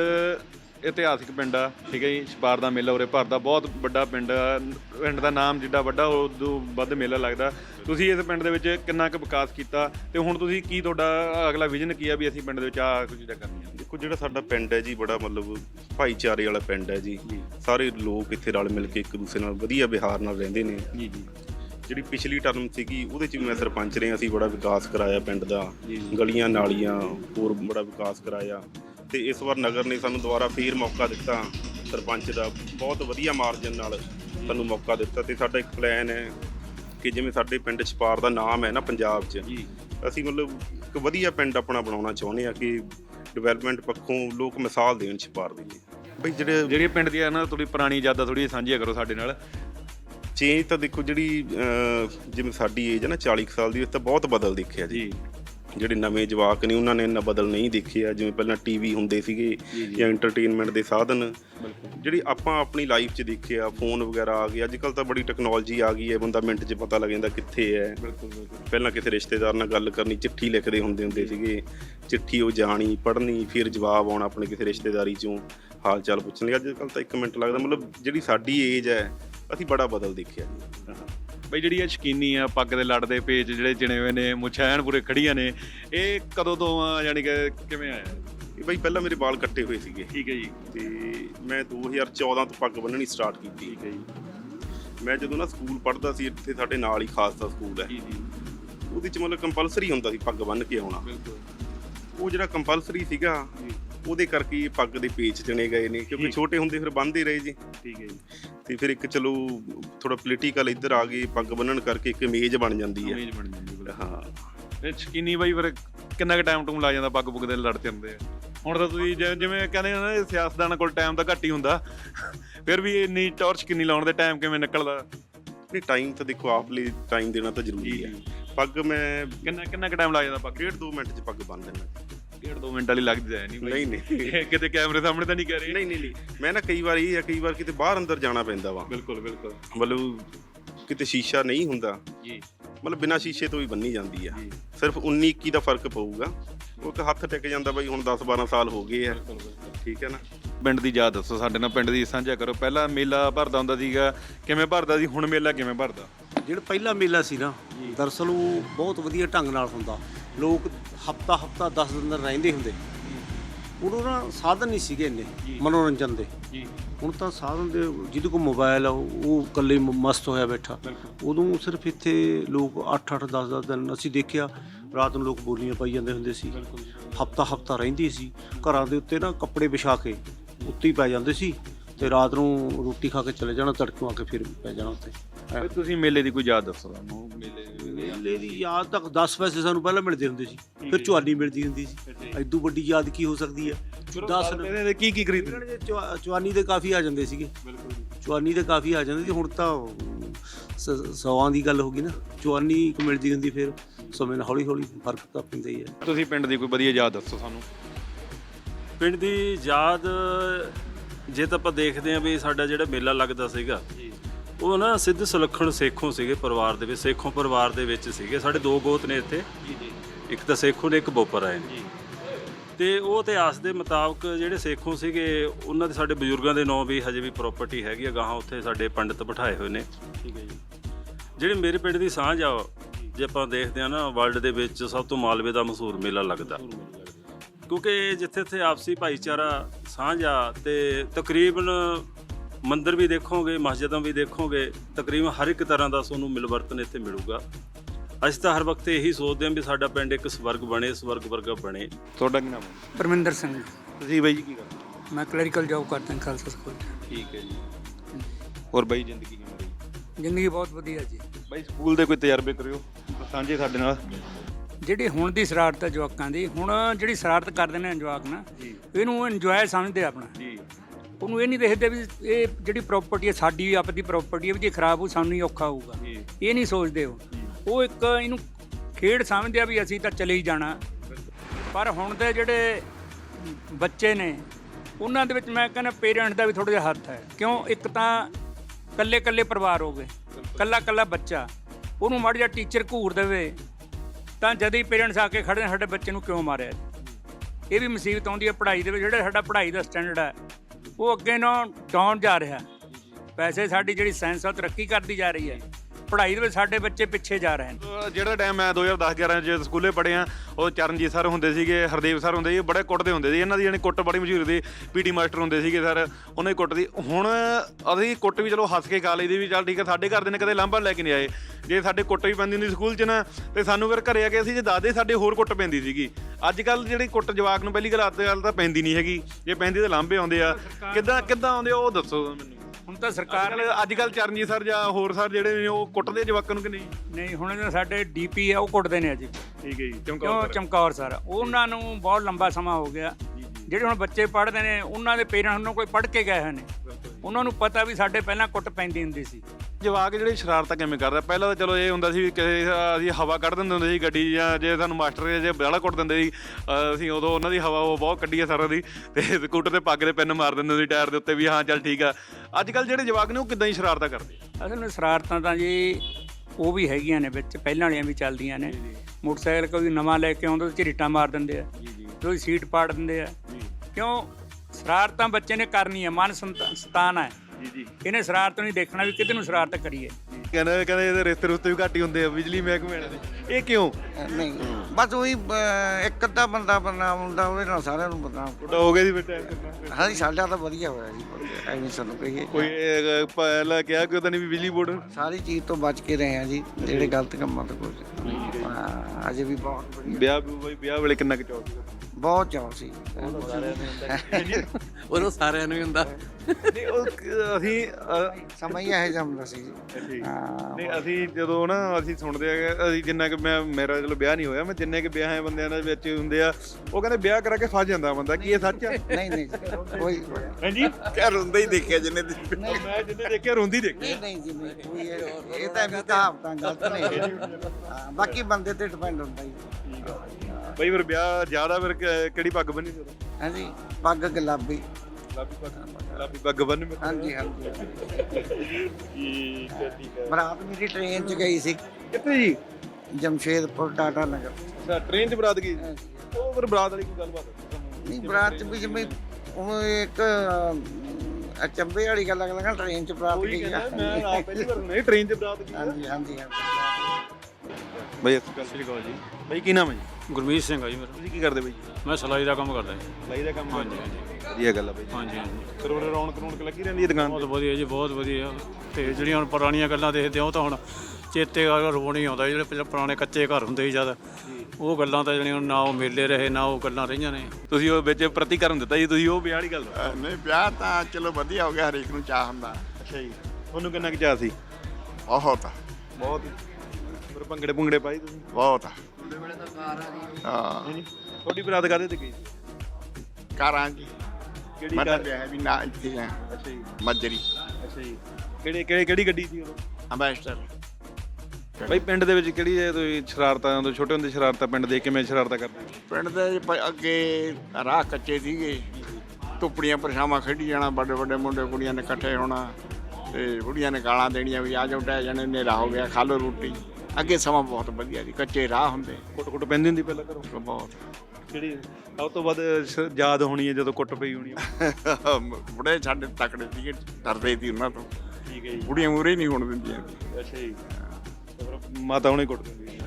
ਇਤਿਹਾਸਿਕ ਪਿੰਡ ਆ ਠੀਕ ਹੈ ਜੀ ਛਪਾਰ ਦਾ ਮੇਲਾ ਉਰੇ ਭਰਦਾ ਬਹੁਤ ਵੱਡਾ ਪਿੰਡ ਆ। ਪਿੰਡ ਦਾ ਨਾਮ ਜਿੱਡਾ ਵੱਡਾ ਉਦੋਂ ਵੱਧ ਮੇਲਾ ਲੱਗਦਾ। ਤੁਸੀਂ ਇਸ ਪਿੰਡ ਦੇ ਵਿੱਚ ਕਿੰਨਾ ਕੁ ਵਿਕਾਸ ਕੀਤਾ ਤੇ ਹੁਣ ਤੁਸੀਂ ਕੀ ਤੁਹਾਡਾ ਅਗਲਾ ਵਿਜ਼ਨ ਕੀ ਆ ਵੀ ਅਸੀਂ ਪਿੰਡ ਦੇ ਵਿੱਚ ਆ ਕੁਝ ਚੀਜ਼ਾਂ ਕਰਨੀਆਂ? ਦੇਖੋ ਜਿਹੜਾ ਸਾਡਾ ਪਿੰਡ ਹੈ ਜੀ ਬੜਾ ਮਤਲਬ ਭਾਈਚਾਰੇ ਵਾਲਾ ਪਿੰਡ ਹੈ ਜੀ। ਸਾਰੇ ਲੋਕ ਇੱਥੇ ਰਲ ਮਿਲ ਕੇ ਇੱਕ ਦੂਸਰੇ ਨਾਲ ਵਧੀਆ ਵਿਹਾਰ ਨਾਲ ਰਹਿੰਦੇ ਨੇ। ਜੀ ਜੀ। ਜਿਹੜੀ ਪਿਛਲੀ ਟਰਮ ਸੀਗੀ ਉਹਦੇ ਚ ਵੀ ਮੈਂ ਸਰਪੰਚ ਰਿਹਾ ਅਸੀਂ ਬੜਾ ਵਿਕਾਸ ਕਰਾਇਆ ਪਿੰਡ ਦਾ। ਗਲੀਆਂ ਨਾਲੀਆਂ ਹੋਰ ਬੜਾ ਵਿਕਾਸ ਕਰਾਇਆ। ਤੇ ਇਸ ਵਾਰ ਨਗਰ ਨੇ ਸਾਨੂੰ ਦੁਬਾਰਾ ਫੇਰ ਮੌਕਾ ਦਿੱਤਾ ਸਰਪੰਚ ਦਾ। ਬਹੁਤ ਵਧੀਆ ਮਾਰਜਨ ਨਾਲ ਸਾਨੂੰ ਮੌਕਾ ਦਿੱਤਾ ਤੇ ਸਾਡਾ ਇੱਕ ਪਲਾਨ ਹੈ ਕਿ ਜਿਵੇਂ ਸਾਡੇ ਪਿੰਡ ਛਪਾਰ ਦਾ ਨਾਮ ਹੈ ਨਾ ਪੰਜਾਬ 'ਚ ਅਸੀਂ ਮਤਲਬ ਇੱਕ ਵਧੀਆ ਪਿੰਡ ਆਪਣਾ ਬਣਾਉਣਾ ਚਾਹੁੰਦੇ ਆ ਕਿ ਡਿਵੈਲਪਮੈਂਟ ਪੱਖੋਂ ਲੋਕ ਮਿਸਾਲ ਦੇਣ ਛਪਾਰ ਦੀ ਬਈ ਜਿਹੜੇ ਜਿਹੜੀ ਪਿੰਡ ਦੀ ਨਾ ਥੋੜੀ ਪੁਰਾਣੀ ਯਾਦਾਂ ਥੋੜੀ ਸਾਂਝੀਆਂ ਕਰੋ ਸਾਡੇ ਨਾਲ। ਚੇਂਜ ਤਾਂ ਦੇਖੋ ਜਿਹੜੀ ਜਿਵੇਂ ਸਾਡੀ ਏਜ ਹੈ ਨਾ 40 ਕੁ ਸਾਲ ਦੀ ਉਸ ਤਾਂ ਬਹੁਤ ਬਦਲ ਦੇਖਿਆ ਜੀ। ਜਿਹੜੇ ਨਵੇਂ ਜਵਾਕ ਨੇ ਉਹਨਾਂ ਨੇ ਇੰਨਾ ਬਦਲ ਨਹੀਂ ਦੇਖਿਆ। ਜਿਵੇਂ ਪਹਿਲਾਂ ਟੀਵੀ ਹੁੰਦੇ ਸੀਗੇ ਜਾਂ ਐਂਟਰਟੇਨਮੈਂਟ ਦੇ ਸਾਧਨ। ਜਿਹੜੀ ਆਪਾਂ ਆਪਣੀ ਲਾਈਫ 'ਚ ਦੇਖਿਆ ਫੋਨ ਵਗੈਰਾ ਆ ਗਏ ਅੱਜ ਕੱਲ ਤਾਂ ਬੜੀ ਟੈਕਨੋਲੋਜੀ ਆ ਗਈ ਹੈ ਬੰਦਾ ਮਿੰਟ 'ਚ ਪਤਾ ਲੱਗ ਜਾਂਦਾ ਕਿੱਥੇ ਹੈ। ਪਹਿਲਾਂ ਕਿਸੇ ਰਿਸ਼ਤੇਦਾਰ ਨਾਲ ਗੱਲ ਕਰਨੀ ਚਿੱਠੀ ਲਿਖਦੇ ਹੁੰਦੇ ਹੁੰਦੇ ਸੀਗੇ। ਚਿੱਠੀ ਉਹ ਜਾਣੀ ਪੜ੍ਹਨੀ ਫਿਰ ਜਵਾਬ ਆਉਣਾ ਆਪਣੇ ਕਿਸੇ ਰਿਸ਼ਤੇਦਾਰੀ 'ਚੋਂ ਹਾਲ ਚਾਲ ਪੁੱਛਣ ਲਈ। ਅੱਜ ਕੱਲ ਤਾਂ 1 ਮਿੰਟ ਲੱਗਦਾ ਮਤਲਬ ਜਿਹੜੀ ਸਾਡੀ ਏਜ ਹੈ ਅਸੀਂ ਬੜਾ ਬਦਲ ਦੇਖਿਆ ਜੀ। ਬਈ ਜਿਹੜੀ ਇਹ ਸ਼ਕੀਨੀ ਆ ਪੱਗ ਦੇ ਲੜ ਦੇ ਪੇਜ ਜਿਹੜੇ ਚਿਣੇ ਹੋਏ ਨੇ ਮੁੱਛਾਂ ਐਨ ਪੂਰੇ ਖੜੀਆਂ ਨੇ ਇਹ ਕਦੋਂ ਤੋਂ ਆ ਯਾਨੀ ਕਿ ਕਿਵੇਂ ਆਇਆ? ਇਹ ਬਈ ਪਹਿਲਾਂ ਮੇਰੇ ਵਾਲ ਕੱਟੇ ਹੋਏ ਸੀਗੇ। ਠੀਕ ਹੈ ਜੀ। ਤੇ ਮੈਂ 2014 ਤੋਂ ਪੱਗ ਬੰਨਣੀ ਸਟਾਰਟ ਕੀਤੀ। ਠੀਕ ਹੈ ਜੀ। ਮੈਂ ਜਦੋਂ ਨਾ ਸਕੂਲ ਪੜ੍ਹਦਾ ਸੀ ਇੱਥੇ ਸਾਡੇ ਨਾਲ ਹੀ ਖਾਲਸਾ ਸਕੂਲ ਹੈ। ਜੀ ਜੀ। ਉਹਦੇ ਚ ਮਤਲਬ ਕੰਪਲਸਰੀ ਹੁੰਦਾ ਸੀ ਪੱਗ ਬੰਨ ਕੇ ਆਉਣਾ। ਬਿਲਕੁਲ। ਉਹ ਜਿਹੜਾ ਕੰਪਲਸਰੀ ਸੀਗਾ ਉਹਦੇ ਕਰਕੇ ਪੱਗ ਦੇ ਪੇਚ ਚਣੇ ਗਏ ਨੇ ਕਿਉਂਕਿ। ਛੋਟੇ ਹੁੰਦੇ ਫਿਰ ਬੰਨਦੇ ਰਹੇ ਜੀ। ਠੀਕ ਹੈ ਜੀ। ਤੇ ਫਿਰ ਇੱਕ ਚਲੋ ਥੋੜਾ ਪੋਲੀਟੀਕਲ ਇੱਧਰ ਆ ਗਏ ਪੱਗ ਬੰਨਣ ਕਰਕੇ ਇੱਕ ਇਮੇਜ ਬਣ ਜਾਂਦੀ ਹੈ। ਇਮੇਜ ਬਣ ਜਾਂਦੀ ਬਿਲਕੁਲ। ਹਾਂ। ਇਹ ਸ਼ਕੀਨੀ ਬਾਈ ਫਿਰ ਕਿੰਨਾ ਕੁ ਟਾਈਮ ਟੂਮ ਲੱਗ ਜਾਂਦਾ ਪੱਗ ਪੁੱਗ ਦੇ ਲੜ ਤੇ ਹੁੰਦੇ ਆ? ਹੁਣ ਤਾਂ ਤੁਸੀਂ ਜਿਵੇਂ- ਕਹਿੰਦੇ ਹੋ ਨਾ ਸਿਆਸਤਦਾਨਾਂ ਕੋਲ ਟਾਈਮ ਤਾਂ ਘੱਟ ਹੀ ਹੁੰਦਾ। ਫਿਰ ਵੀ ਇੰਨੀ ਟੌਰਚ ਕਿੰਨੀ ਲਾਉਣ ਦੇ ਟਾਈਮ ਕਿਵੇਂ ਨਿਕਲਦਾ? ਨਹੀਂ ਟਾਈਮ ਤਾਂ ਦੇਖੋ ਆਪ ਲਈ ਟਾਈਮ ਦੇਣਾ ਤਾਂ ਜ਼ਰੂਰੀ ਹੈ। ਪੱਗ ਮੈਂ ਕਿੰਨਾ ਕਿੰਨਾ ਕੁ ਟਾਈਮ ਲੱਗ ਜਾਂਦਾ ਪੱਗ? ਡੇਢ ਦੋ ਮਿੰਟ ਚ ਪੱਗ ਬੰਨ ਦਿੰਦਾ ਡੇਢ ਦੋ ਮਿੰਟ ਵਾਲੀ ਲੱਗਦੀ ਤਾਂ ਹੈ ਨਹੀਂ ਨਹੀਂ। ਨਹੀਂ ਕਿਤੇ ਕੈਮਰੇ ਸਾਹਮਣੇ ਤਾਂ ਨਹੀਂ ਕਰ ਰਹੇ। ਨਹੀਂ ਨਹੀਂ ਨਹੀਂ। ਮੈਂ ਨਾ ਕਈ ਵਾਰ ਇਹ ਆ ਕਈ ਵਾਰ ਕਿਤੇ ਬਾਹਰ ਅੰਦਰ ਜਾਣਾ ਪੈਂਦਾ ਵਾ। ਬਿਲਕੁਲ ਬਿਲਕੁਲ। ਮਤਲਬ ਕਿਤੇ ਸ਼ੀਸ਼ਾ ਨਹੀਂ ਹੁੰਦਾ। ਜੀ। ਮਤਲਬ ਬਿਨਾਂ ਸ਼ੀਸ਼ੇ ਤੋਂ ਹੀ ਬੰਨੀ ਜਾਂਦੀ ਆ। ਸਿਰਫ 19 21 ਦਾ ਫ਼ਰਕ ਪਊਗਾ। ਉਹ ਤਾਂ ਹੱਥ ਟਿਕ ਜਾਂਦਾ ਬਾਈ ਹੁਣ 10 12 ਸਾਲ ਹੋ ਗਏ ਆ। ਠੀਕ ਹੈ ਨਾ? ਪਿੰਡ ਦੀ ਯਾਦ ਦੱਸੋ ਸਾਡੇ ਨਾਲ ਪਿੰਡ ਦੀ ਸਾਂਝਾ ਕਰੋ। ਪਹਿਲਾਂ ਮੇਲਾ ਭਰਦਾ ਹੁੰਦਾ ਸੀਗਾ। ਕਿਵੇਂ ਭਰਦਾ ਸੀ? ਹੁਣ ਮੇਲਾ ਕਿਵੇਂ ਭਰਦਾ? ਜਿਹੜਾ ਪਹਿਲਾ ਮੇਲਾ ਸੀ ਨਾ ਦਰਅਸਲ ਉਹ ਬਹੁਤ ਵਧੀਆ ਢੰਗ ਨਾਲ ਹੁੰਦਾ। ਲੋਕ ਹਫਤਾ ਹਫਤਾ 10 ਦਿਨ ਰਹਿੰਦੇ ਹੁੰਦੇ। ਉਦੋਂ ਨਾ ਸਾਧਨ ਨਹੀਂ ਸੀਗੇ ਇੰਨੇ ਮਨੋਰੰਜਨ ਦੇ। ਹੁਣ ਤਾਂ ਸਾਧਨ ਦੇ ਜਿਹਦੇ ਕੋਲ ਮੋਬਾਈਲ ਆ ਉਹ ਇਕੱਲੇ ਮਸਤ ਹੋਇਆ ਬੈਠਾ। ਉਦੋਂ ਸਿਰਫ ਇੱਥੇ ਲੋਕ 8-8 10-10 ਦਿਨ ਅਸੀਂ ਦੇਖਿਆ ਰਾਤ ਨੂੰ ਲੋਕ ਬੋਲੀਆਂ ਪਾਈ ਜਾਂਦੇ ਹੁੰਦੇ ਸੀ। ਹਫਤਾ ਹਫਤਾ ਰਹਿੰਦੇ ਸੀ। ਘਰਾਂ ਦੇ ਉੱਤੇ ਨਾ ਕੱਪੜੇ ਵਿਛਾ ਕੇ ਉੱਤੇ ਹੀ ਪੈ ਜਾਂਦੇ ਸੀ ਤੇ ਰਾਤ ਨੂੰ ਰੋਟੀ ਖਾ ਕੇ ਚਲੇ ਜਾਣਾ ਤੜਕੋਂ ਆ ਕੇ ਫਿਰ ਪੈ ਜਾਣਾ ਉੱਤੇ। ਫਿਰ ਤੁਸੀਂ ਮੇਲੇ ਦੀ ਕੋਈ ਯਾਦ ਦੱਸੋ ਸਾਨੂੰ। ਮੇਲੇ ਦੀ ਯਾਦ ਤੱਕ 10 ਪੈਸੇ ਸਾਨੂੰ ਪਹਿਲਾਂ ਮਿਲਦੇ ਹੁੰਦੇ ਸੀ। ਫਿਰ ਚੁਆਨੀ ਮਿਲਦੀ ਹੁੰਦੀ ਸੀ। ਐਦੂ ਵੱਡੀ ਯਾਦ ਕੀ ਹੋ ਸਕਦੀ ਹੈ? 10 ਇਹਦੇ ਕੀ ਕੀ ਖਰੀਦ ਚੁਆਨੀ ਦੇ ਕਾਫੀ ਆ ਜਾਂਦੇ ਸੀਗੇ। ਚੁਆਨੀ ਦੇ ਕਾਫੀ ਆ ਜਾਂਦੇ ਸੀ। ਹੁਣ ਤਾਂ ਸੌਆਂ ਦੀ ਗੱਲ ਹੋ ਗਈ ਨਾ। ਚੁਆਨੀ ਇੱਕ ਮਿਲਦੀ ਹੁੰਦੀ ਫਿਰ ਸਮੇਂ ਨਾਲ ਹੌਲੀ ਹੌਲੀ ਫ਼ਰਕ ਤਾਂ ਪੈਂਦਾ ਹੀ ਹੈ। ਤੁਸੀਂ ਪਿੰਡ ਦੀ ਕੋਈ ਵਧੀਆ ਯਾਦ ਦੱਸੋ ਸਾਨੂੰ। ਪਿੰਡ ਦੀ ਯਾਦ ਜੇ ਤਾਂ ਆਪਾਂ ਦੇਖਦੇ ਆਂ ਵੀ ਸਾਡਾ ਜਿਹੜਾ ਮੇਲਾ ਲੱਗਦਾ ਸੀਗਾ ਉਹ ਨਾ ਸਿੱਧ ਸੁਲੱਖਣ ਸੇਖੋਂ ਸੀਗੇ ਪਰਿਵਾਰ ਦੇ ਵਿੱਚ ਸੇਖੋਂ ਪਰਿਵਾਰ ਦੇ ਵਿੱਚ ਸੀਗੇ। ਸਾਡੇ ਦੋ ਗੋਤ ਨੇ ਇੱਥੇ। ਇੱਕ ਤਾਂ ਸੇਖੋਂ ਨੇ ਇੱਕ ਬੋਪਰ ਆਏ ਨੇ। ਤੇ ਉਹ ਇਤਿਹਾਸ ਦੇ ਮੁਤਾਬਕ ਜਿਹੜੇ ਸੇਖੋਂ ਸੀਗੇ ਉਹਨਾਂ ਦੇ ਸਾਡੇ ਬਜ਼ੁਰਗਾਂ ਦੇ ਨਾਂ ਵੀ ਹਜੇ ਵੀ ਪ੍ਰਾਪਰਟੀ ਹੈਗੀ ਆ। ਗਾਹਾਂ ਉੱਥੇ ਸਾਡੇ ਪੰਡਿਤ ਬਿਠਾਏ ਹੋਏ ਨੇ। ਠੀਕ ਹੈ ਜੀ। ਜਿਹੜੇ ਮੇਰੇ ਪਿੰਡ ਦੀ ਸਾਂਝ ਆ ਜੇ। ਆਪਾਂ ਦੇਖਦੇ ਆ ਨਾ ਵਰਲਡ ਦੇ ਵਿੱਚ ਸਭ ਤੋਂ ਮਾਲਵੇ ਦਾ ਮਸ਼ਹੂਰ ਮੇਲਾ ਲੱਗਦਾ। ਕਿਉਂਕਿ ਜਿੱਥੇ ਇੱਥੇ ਆਪਸੀ ਭਾਈਚਾਰਾ ਸਾਂਝ ਆ ਤੇ ਤਕਰੀਬਨ ਮੰਦਿਰ ਵੀ ਦੇਖੋਗੇ ਮਸਜਿਦਾਂ ਵੀ ਦੇਖੋਗੇ ਤਕਰੀਬਨ ਹਰ ਇੱਕ ਤਰ੍ਹਾਂ ਦਾ ਤੁਹਾਨੂੰ ਮਿਲਵਰਤਨ ਇੱਥੇ ਮਿਲੂਗਾ। ਅਸੀਂ ਤਾਂ ਹਰ ਵਕਤ ਇਹੀ ਸੋਚਦੇ ਹਾਂ ਵੀ ਸਾਡਾ ਪਿੰਡ ਇੱਕ ਸਵਰਗ ਬਣੇ ਸਵਰਗ ਵਰਗਾ ਬਣੇ। ਤੁਹਾਡਾ ਕੀ ਨਾਮ ਹੈ? ਪਰਮਿੰਦਰ ਸਿੰਘ ਤੁਸੀਂ ਬਾਈ ਜੀ ਕੀ ਕਰਦੇ ਮੈਂ ਕਲੈਰੀਕਲ ਜੌਬ ਕਰਦਾ ਹਾਂ ਖਾਲਸਾ ਸਕੂਲ 'ਚ। ਠੀਕ ਹੈ ਜੀ। ਹੋਰ ਬਾਈ ਜ਼ਿੰਦਗੀ ਕਿਵੇਂ ਰਹੀ? ਜ਼ਿੰਦਗੀ ਬਹੁਤ ਵਧੀਆ ਜੀ। ਬਾਈ ਸਕੂਲ ਦੇ ਕੋਈ ਤਜਰਬੇ ਕਰਿਓ ਸਾਂਝੇ ਸਾਡੇ ਨਾਲ। ਜਿਹੜੀ ਹੁਣ ਦੀ ਸ਼ਰਾਰਤ ਹੈ ਜਵਾਕਾਂ ਦੀ ਹੁਣ ਜਿਹੜੀ ਸ਼ਰਾਰਤ ਕਰਦੇ ਨੇ ਜਵਾਕ ਨਾ ਇਹਨੂੰ ਇੰਜੋਏ ਸਮਝਦੇ ਆ ਆਪਣਾ। ਜੀ। ਉਹਨੂੰ ਇਹ ਨਹੀਂ ਦੇਖਦੇ ਵੀ ਇਹ ਜਿਹੜੀ ਪ੍ਰਾਪਰਟੀ ਹੈ ਸਾਡੀ ਆਪਦੀ ਪ੍ਰਾਪਰਟੀ ਹੈ ਵੀ ਜੇ ਖਰਾਬ ਹੋ ਸਾਨੂੰ ਹੀ ਔਖਾ ਹੋਊਗਾ। ਇਹ ਨਹੀਂ ਸੋਚਦੇ ਉਹ। ਉਹ ਇੱਕ ਇਹਨੂੰ ਖੇਡ ਸਮਝਦੇ ਆ ਵੀ ਅਸੀਂ ਤਾਂ ਚਲੇ ਹੀ ਜਾਣਾ। ਪਰ ਹੁਣ ਦੇ ਜਿਹੜੇ ਬੱਚੇ ਨੇ ਉਹਨਾਂ ਦੇ ਵਿੱਚ ਮੈਂ ਕਹਿੰਦਾ ਪੇਰੈਂਟਸ ਦਾ ਵੀ ਥੋੜਾ ਜਿਹਾ ਹੱਥ ਹੈ। ਕਿਉਂ? ਇੱਕ ਤਾਂ ਕੱਲੇ ਕੱਲੇ ਪਰਿਵਾਰ ਹੋ ਗਏ। ਕੱਲਾ ਕੱਲਾ ਬੱਚਾ ਉਹਨੂੰ ਮਾੜਾ ਜਿਹਾ ਟੀਚਰ ਘੂਰ ਦੇਵੇ ਤਾਂ ਜਦ ਹੀ ਪੇਰੈਂਟਸ ਆ ਕੇ ਖੜੇ ਸਾਡੇ ਬੱਚੇ ਨੂੰ ਕਿਉਂ ਮਾਰਿਆ? ਇਹ ਵੀ ਮੁਸੀਬਤ ਆਉਂਦੀ ਹੈ ਪੜ੍ਹਾਈ ਦੇ ਵਿੱਚ ਜਿਹੜਾ ਸਾਡਾ ਪੜ੍ਹਾਈ ਦਾ ਸਟੈਂਡਰਡ ਹੈ ਉਹ ਅੱਗੇ ਨਾ ਡਾਊਨ ਜਾ ਰਿਹਾ। ਪੈਸੇ ਸਾਡੀ ਜਿਹੜੀ ਸਾਇੰਸ ਆ ਉਹ ਤਰੱਕੀ ਕਰਦੀ ਜਾ ਰਹੀ ਹੈ। ਪੜ੍ਹਾਈ ਦੇ ਵਿੱਚ ਸਾਡੇ ਬੱਚੇ ਪਿੱਛੇ ਜਾ ਰਹੇ ਨੇ। ਜਿਹੜਾ ਟਾਈਮ ਮੈਂ 2010 11 ਚ ਸਕੂਲੇ ਪੜ੍ਹਿਆ ਉਹ ਚਰਨਜੀਤ ਸਰ ਹੁੰਦੇ ਸੀਗੇ ਹਰਦੇਵ ਸਰ ਹੁੰਦੇ ਸੀ ਬੜੇ ਕੁੱਟਦੇ ਹੁੰਦੇ ਸੀ। ਇਹਨਾਂ ਦੀ ਜਾਨੀ ਕੁੱਟ ਬੜੀ ਮਸ਼ਹੂਰ ਸੀ ਪੀਟੀ ਮਾਸਟਰ ਹੁੰਦੇ ਸੀਗੇ ਸਰ ਉਹਨਾਂ ਦੀ ਕੁੱਟ ਦੀ ਹੁਣ ਅਸੀਂ ਕੁੱਟ ਵੀ ਚਲੋ ਹੱਸ ਕੇ ਖਾ ਲਈਦੀ, ਵੀ ਚੱਲ ਠੀਕ ਹੈ ਸਾਡੇ ਘਰ ਦੇ ਨੇ ਕਦੇ ਲਾਂਭਾ ਲੈ ਕੇ ਨਹੀਂ ਆਏ। ਜੇ ਸਾਡੇ ਕੁੱਟ ਵੀ ਪੈਂਦੀ ਹੁੰਦੀ ਸਕੂਲ 'ਚ ਨਾ, ਤੇ ਸਾਨੂੰ ਫਿਰ ਘਰੇ ਆ ਕੇ ਅਸੀਂ ਜੇ ਦਾਦੇ, ਸਾਡੇ ਹੋਰ ਕੁੱਟ ਪੈਂਦੀ ਸੀਗੀ। ਅੱਜ ਕੱਲ ਜਿਹੜੀ ਕੁੱਟ ਜਵਾਕ ਨੂੰ ਪਹਿਲੀ ਗੱਲ ਅੱਜ ਕੱਲ ਤਾਂ ਪੈਂਦੀ ਨਹੀਂ ਹੈਗੀ। ਜੇ ਪੈਂਦੀ ਤਾਂ ਲਾਂਭੇ ਆਉਂਦੇ ਆ। ਕਿੱਦਾਂ ਕਿੱਦਾਂ ਆਉਂਦੇ ਆ, ਉਹ ਦੱਸੋ ਮੈਨੂੰ। ਹੁਣ ਤਾਂ ਸਰਕਾਰ ਅੱਜ ਕੱਲ ਚਰਨਜੀਤ ਸਰ ਜਾਂ ਹੋਰ ਸਰ ਜਿਹੜੇ ਨੇ ਉਹ ਕੁੱਟਦੇ ਜਵਾਕਾਂ ਨੂੰ ਕਿ ਨਹੀਂ? ਨਹੀਂ ਹੁਣ ਜਿਹੜਾ ਸਾਡੇ ਡੀਪੀ ਆ ਉਹ ਕੁੱਟਦੇ ਨੇ ਅਜੇ। ਠੀਕ ਹੈ ਜੀ ਕਿਉਂ? ਚਮਕੌਰ ਸਰ। ਉਹਨਾਂ ਨੂੰ ਬਹੁਤ ਲੰਬਾ ਸਮਾਂ ਹੋ ਗਿਆ। ਜਿਹੜੇ ਹੁਣ ਬੱਚੇ ਪੜ੍ਹਦੇ ਨੇ ਉਹਨਾਂ ਦੇ ਪੇਰੈਂਟਸ ਨੂੰ ਕੋਈ ਪੜ੍ਹ ਕੇ ਗਏ ਹੋਏ ਨੇ। ਉਹਨਾਂ ਨੂੰ ਪਤਾ ਵੀ ਸਾਡੇ ਪਹਿਲਾਂ ਕੁੱਟ ਪੈਂਦੀ ਹੁੰਦੀ ਸੀ। ਜਵਾਕ ਜਿਹੜੇ ਸ਼ਰਾਰਤਾਂ ਕਿਵੇਂ ਕਰਦਾ ਪਹਿਲਾਂ ਤਾਂ ਚਲੋ ਇਹ ਹੁੰਦਾ ਸੀ ਵੀ ਕਿਸੇ ਅਸੀਂ ਹਵਾ ਕੱਢ ਦਿੰਦੇ ਹੁੰਦੇ ਸੀ ਗੱਡੀ ਜਾਂ ਜੇ ਸਾਨੂੰ ਮਾਸਟਰ ਜੇ ਬਾਹਲਾ ਕੁੱਟ ਦਿੰਦੇ ਸੀ ਅਹ ਅਸੀਂ ਉਦੋਂ ਉਹਨਾਂ ਦੀ ਹਵਾ ਉਹ ਬਹੁਤ ਕੱਢੀ ਆ ਸਾਰਿਆਂ ਦੀ ਤੇ ਸਕੂਟਰ ਤੇ ਪੱਗ ਦੇ ਪਿੰਨ ਮਾਰ ਦਿੰਦੇ ਸੀ ਟਾਇਰ ਦੇ ਉੱਤੇ ਵੀ ਹਾਂ ਚੱਲ ਠੀਕ ਆ। ਅੱਜ ਕੱਲ ਜਿਹੜੇ ਜਵਾਕ ਨੇ ਉਹ ਕਿਦਾਂ ਹੀ ਸ਼ਰਾਰਤਾਂ ਕਰਦੇ ਆ? ਅਸਲ ਵਿੱਚ ਸ਼ਰਾਰਤਾਂ ਤਾਂ ਜੀ ਉਹ ਵੀ ਹੈਗੀਆਂ ਨੇ ਵਿੱਚ ਪਹਿਲਾਂ ਵਾਲੀਆਂ ਵੀ ਚੱਲਦੀਆਂ ਨੇ। ਮੋਟਰਸਾਈਕਲ ਕੋਈ ਨਵਾਂ ਲੈ ਕੇ ਆਉਂਦਾ 'ਚ ਝਰੀਟਾਂ ਮਾਰ ਦਿੰਦੇ ਆ। ਕੋਈ ਸੀਟ ਪਾੜ ਦਿੰਦੇ ਆ। ਕਿਉਂ? ਸ਼ਰਾਰਤਾਂ ਬੱਚੇ ਨੇ ਕਰਨੀ ਹੈ ਮਨ ਸੰਤ- ਸਤਾਨ ਹੈ। ਜੀ ਜੀ। ਇਹਨੇ ਸ਼ਰਾਰਤ ਨਹੀਂ ਦੇਖਣਾ ਵੀ ਕਿਤੇ ਨੂੰ ਸ਼ਰਾਰਤ ਕਰੀਏ। ਕਹਿੰਦੇ ਕਹਿੰਦੇ ਇਹਦੇ ਰਿਸ਼ਤੇ ਰੁਸ਼ਤੇ ਵੀ ਘੱਟ ਹੀ ਹੁੰਦੇ ਆ ਬਿਜਲੀ ਮਹਿਕਮੇ ਵਾਲੇ ਦੇ। ਇਹ ਕਿਉਂ? ਨਹੀਂ ਬਸ ਉਹੀ ਅਹ, ਇੱਕ ਅੱਧਾ ਬੰਦਾ ਬਦਨਾਮ ਹੁੰਦਾ ਉਹਦੇ ਨਾਲ ਸਾਰਿਆਂ ਨੂੰ ਬਦਨਾਮ ਤੁਹਾਡਾ ਹੋ ਗਿਆ ਜੀ ਬੇਟਾ ਕਰਨਾ ਹਾਂਜੀ ਸਾਡਾ ਤਾਂ ਵਧੀਆ ਹੋਇਆ ਜੀ ਐਵੇਂ ਸਾਨੂੰ ਕਹੀਏ। ਕੋਈ ਪਹਿਲਾਂ ਕਿਹਾ ਕਿ ਉਹਦਾ ਨਹੀਂ ਵੀ ਬਿਜਲੀ ਬੋਰਡ? ਸਾਰੀ ਚੀਜ਼ ਤੋਂ ਬਚ ਕੇ ਰਹੇ ਆ ਜੀ ਜਿਹੜੇ ਗਲਤ ਕੰਮਾਂ ਤੋਂ ਕੁਝ। ਹਾਂ ਅਜੇ ਵੀ ਬਹੁਤ ਵਧੀਆ। ਵਿਆਹ ਵਿਊਹ ਬਈ ਵਿਆਹ ਵੇਲੇ ਕਿੰਨਾ ਕੁ ਚੌਕ ਸੀਗਾ ਬਹੁਤ ਚਾਅ ਸੀ। ਉਦੋਂ (laughs) ਸਾਰਿਆਂ ਨੂੰ ਹੀ ਹੁੰਦਾ। ਨਹੀਂ ਉਹ ਕ- ਅਸੀਂ ਅ, ਸਮਾਂ ਹੀ ਇਹੋ ਜਿਹਾ ਹੁੰਦਾ ਸੀ ਜੀ। ਹਾਂ ਨਹੀਂ ਅਸੀਂ ਜਦੋਂ ਨਾ ਅਸੀਂ ਸੁਣਦੇ ਆ ਅਸੀਂ ਜਿੰਨਾ ਕਿ ਮੈਂ ਮੇਰਾ ਚਲੋ ਵਿਆਹ ਨਹੀਂ ਹੋਇਆ ਮੈਂ ਜਿੰਨੇ ਕਿ ਵਿਆਹ ਹੈ ਬੰਦਿਆਂ ਦੇ ਵਿੱਚ ਹੁੰਦੇ ਆ ਉਹ ਕਹਿੰਦੇ ਵਿਆਹ ਕਰਾ ਕੇ ਫਸ ਜਾਂਦਾ ਬੰਦਾ ਕੀ ਇਹ ਸੱਚ ਆ? ਨਹੀਂ ਨਹੀਂ ਜੀ, ਕੋਈ ਹਾਂਜੀ? ਘਰ ਹੁੰਦਾ ਹੀ ਦੇਖਿਆ ਜਿੰਨੇ ਮੈਂ ਜਿੰਨੇ ਦੇਖਿਆ ਰੋਂਦੀ ਦੇਖਿਆ ਨਹੀਂ ਨਹੀਂ ਜੀ ਨਹੀਂ ਕੋਈ ਇਹ ਇਹ ਤਾਂ ਵੀ ਕਹਾਵਤਾਂ ਗਲਤ ਨੇ। ਹਾਂ ਬਾਕੀ ਬੰਦੇ ਤੇ ਡਿਪੈਂਡ ਹੁੰਦਾ ਜੀ ਬਈ ਫਿਰ ਵਿਆਹ ਜ਼ਿਆਦਾ ਫਿਰ ਕਿ- ਕਿਹੜੀ ਪੱਗ ਬੰਨੀ ਸੀ ਉਦੋਂ? ਹਾਂਜੀ ਪੱਗ ਗੁਲਾਬੀ। ਗੁਲਾਬੀ ਪੱਗ ਗੁਲਾਬੀ ਪੱਗ ਬੰਨ ਮੈਂ ਹਾਂਜੀ ਹਾਂਜੀ। ਠੀਕ ਹੈ ਠੀਕ ਹੈ। ਬਰਾਤ ਮੇਰੀ ਟ੍ਰੇਨ 'ਚ ਗਈ ਸੀ। ਕਿੱਥੇ ਜੀ? ਜਮਸ਼ੇਦਪੁਰ ਟਾਟਾ ਨਗਰ। ਅੱਛਾ ਟ੍ਰੇਨ 'ਚ ਬਰਾਤ ਗਈ? ਉਹ ਫਿਰ ਬਰਾਤ ਵਾਲੀ ਕੋਈ ਗੱਲਬਾਤ? ਨਹੀਂ ਬਰਾਤ 'ਚ ਵੀ ਜਿਵੇਂ ਉਹ ਇੱਕ ਅਮ, ਅਚੰਭੇ ਵਾਲੀ ਗੱਲ ਅਗਲਾ ਕਹਿੰਦਾ ਟ੍ਰੇਨ 'ਚ ਬਰਾਤ ਉਹੀ ਗਈ ਆ। ਕਹਿੰਦਾ ਮੈਂ ਆਪ ਪਹਿਲੀ ਵਾਰ ਨਹੀਂ ਟ੍ਰੇਨ 'ਚ ਬਰਾਤ ਗਈ ਹਾਂਜੀ ਹਾਂਜੀ ਹਾਂਜੀ। ਬਈ ਸਤਿ ਸ਼੍ਰੀ ਅਕਾਲ ਜੀ। ਬਈ ਕੀ ਨਾਮ ਹੈ ਜੀ? ਗੁਰਮੀਤ ਸਿੰਘ ਆ ਜੀ ਮੇਰਾ। ਤੁਸੀਂ ਕੀ ਕਰਦੇ ਬਈ? ਮੈਂ ਸਲਾਈ ਦਾ ਕੰਮ ਕਰਦਾ ਜੀ। ਲਈ ਦਾ ਕੰਮ ਹਾਂਜੀ ਹਾਂਜੀ। ਵਧੀਆ ਗੱਲ ਆ ਬਈ। ਹਾਂਜੀ ਹਾਂਜੀ। ਕਰੋੜ ਰੌਣਕ ਰੌਣਕ ਲੱਗੀ ਰਹਿੰਦੀ ਹੈ ਦੁਕਾਨ ਬਹੁਤ ਵਧੀਆ ਜੀ ਬਹੁਤ ਵਧੀਆ। ਤੇ ਜਿਹੜੀਆਂ ਹੁਣ ਪੁਰਾਣੀਆਂ ਗੱਲਾਂ ਦੇਖਦੇ ਹਾਂ ਉਹ ਤਾਂ ਹੁਣ ਚੇਤੇ ਆ ਰੋਣੀ ਆਉਂਦਾ ਜਿਹੜੇ ਪਹਿਲਾਂ ਪੁਰਾਣੇ ਕੱਚੇ ਘਰ ਹੁੰਦੇ ਸੀ ਜਦ ਉਹ ਗੱਲਾਂ ਤਾਂ ਜਿਹੜੀਆਂ ਹੁਣ ਨਾ ਉਹ ਮੇਲੇ ਰਹੇ ਨਾ ਉਹ ਗੱਲਾਂ ਰਹੀਆਂ ਨੇ। ਤੁਸੀਂ ਉਹ ਵਿੱਚ ਪ੍ਰਤੀਕਰਮ ਦਿੱਤਾ ਜੀ ਤੁਸੀਂ ਉਹ ਵਿਆਹ ਵਾਲੀ ਗੱਲ ਅਹ ਨਹੀਂ ਵਿਆਹ ਤਾਂ ਚਲੋ ਵਧੀਆ ਹੋ ਗਿਆ ਹਰੇਕ ਨੂੰ ਚਾਹ ਹੁੰਦਾ। ਅੱਛਾ ਜੀ। ਤੁਹਾਨੂੰ ਕਿੰਨਾ ਕੁ ਚਾਹ ਸੀ? ਬਹੁਤ। ਬਹੁਤ ਫਿਰ ਭੰਗੜੇ ਭੁੰਗੜੇ ਪਾਈ ਤੁਸੀਂ? ਬਹੁਤ ਹਾਂ। ਤੁਹਾਡੀ ਬਰਾਤ ਤੇ ਗਈ? ਸੀ ਕਾਰਾਂ ਜੀ ਕਿਹੜੀ ਮੈਂ ਤਾਂ ਕਾਰ? ਲਿਆ ਵੀ ਨਾ ਇੱਥੇ ਆ ਅੱਛਾ ਜੀ। ਮੱਜਰੀ। ਅੱਛਾ ਜੀ। ਕਿਹੜੇ ਕਿਹੜੇ ਕਿਹੜੀ ਗੱਡੀ ਸੀ ਉਹ ਅੰਬੈਸਟਰ। ਬਈ ਪਿੰਡ ਦੇ ਵਿੱਚ ਕਿਹੜੀ ਹੈ ਤੁਸੀਂ ਸ਼ਰਾਰਤਾਂ ਤੋਂ ਛੋਟੇ ਹੁੰਦੇ ਸ਼ਰਾਰਤਾਂ ਪਿੰਡ ਦੇ ਕਿਵੇਂ ਸ਼ਰਾਰਤਾਂ ਕਰਦੇ? ਪਿੰਡ ਦੇ ਪ- ਅੱਗੇ ਰਾਹ ਕੱਚੇ ਸੀਗੇ। ਟੁੱਪੜੀਆਂ ਪਰਛਾਵਾਂ ਖੇਡੀ ਜਾਣਾ ਵੱਡੇ ਵੱਡੇ ਮੁੰਡੇ ਕੁੜੀਆਂ ਨੇ ਇਕੱਠੇ ਹੋਣਾ। ਤੇ ਬੁੜੀਆਂ ਨੇ ਗਾਲਾਂ ਦੇਣੀਆਂ ਵੀ ਆ ਜਾਓ ਟਹਿ ਜਾਣੇ ਹਨੇਰਾ ਹੋ ਗਿਆ ਖਾ ਲਓ ਰੋਟੀ। ਅੱਗੇ ਸਮਾਂ ਬਹੁਤ ਵਧੀਆ ਸੀ ਕੱਚੇ ਰਾਹ ਹੁੰਦੇ। ਕੁੱਟ ਕੁੱਟ ਪੈਂਦੀ ਹੁੰਦੀ ਪਹਿਲਾਂ ਘਰੋਂ? ਬਹੁਤ। ਕਿਹੜੀ ਸਭ ਤੋਂ ਵੱਧ ਸ਼- ਯਾਦ ਹੋਣੀ ਹੈ ਜਦੋਂ ਕੁੱਟ ਪਈ ਹੋਣੀ ਹੈ? (laughs) ਬੁੜੇ ਸਾਡੇ ਤਕੜੇ ਸੀਗੇ ਡਰਦੇ ਸੀ ਉਹਨਾਂ ਤੋਂ। ਠੀਕ ਹੈ ਜੀ। ਬੁੜੀਆਂ ਮੂਰੇ ਨਹੀਂ ਹੋਣ ਦਿੰਦੀਆਂ। ਸੀ। ਅੱਛਾ ਜੀ। ਮਾਤਾ ਹੁਣੇ ਕੁੱਟ ਦਿੰਦੀ ਸੀ।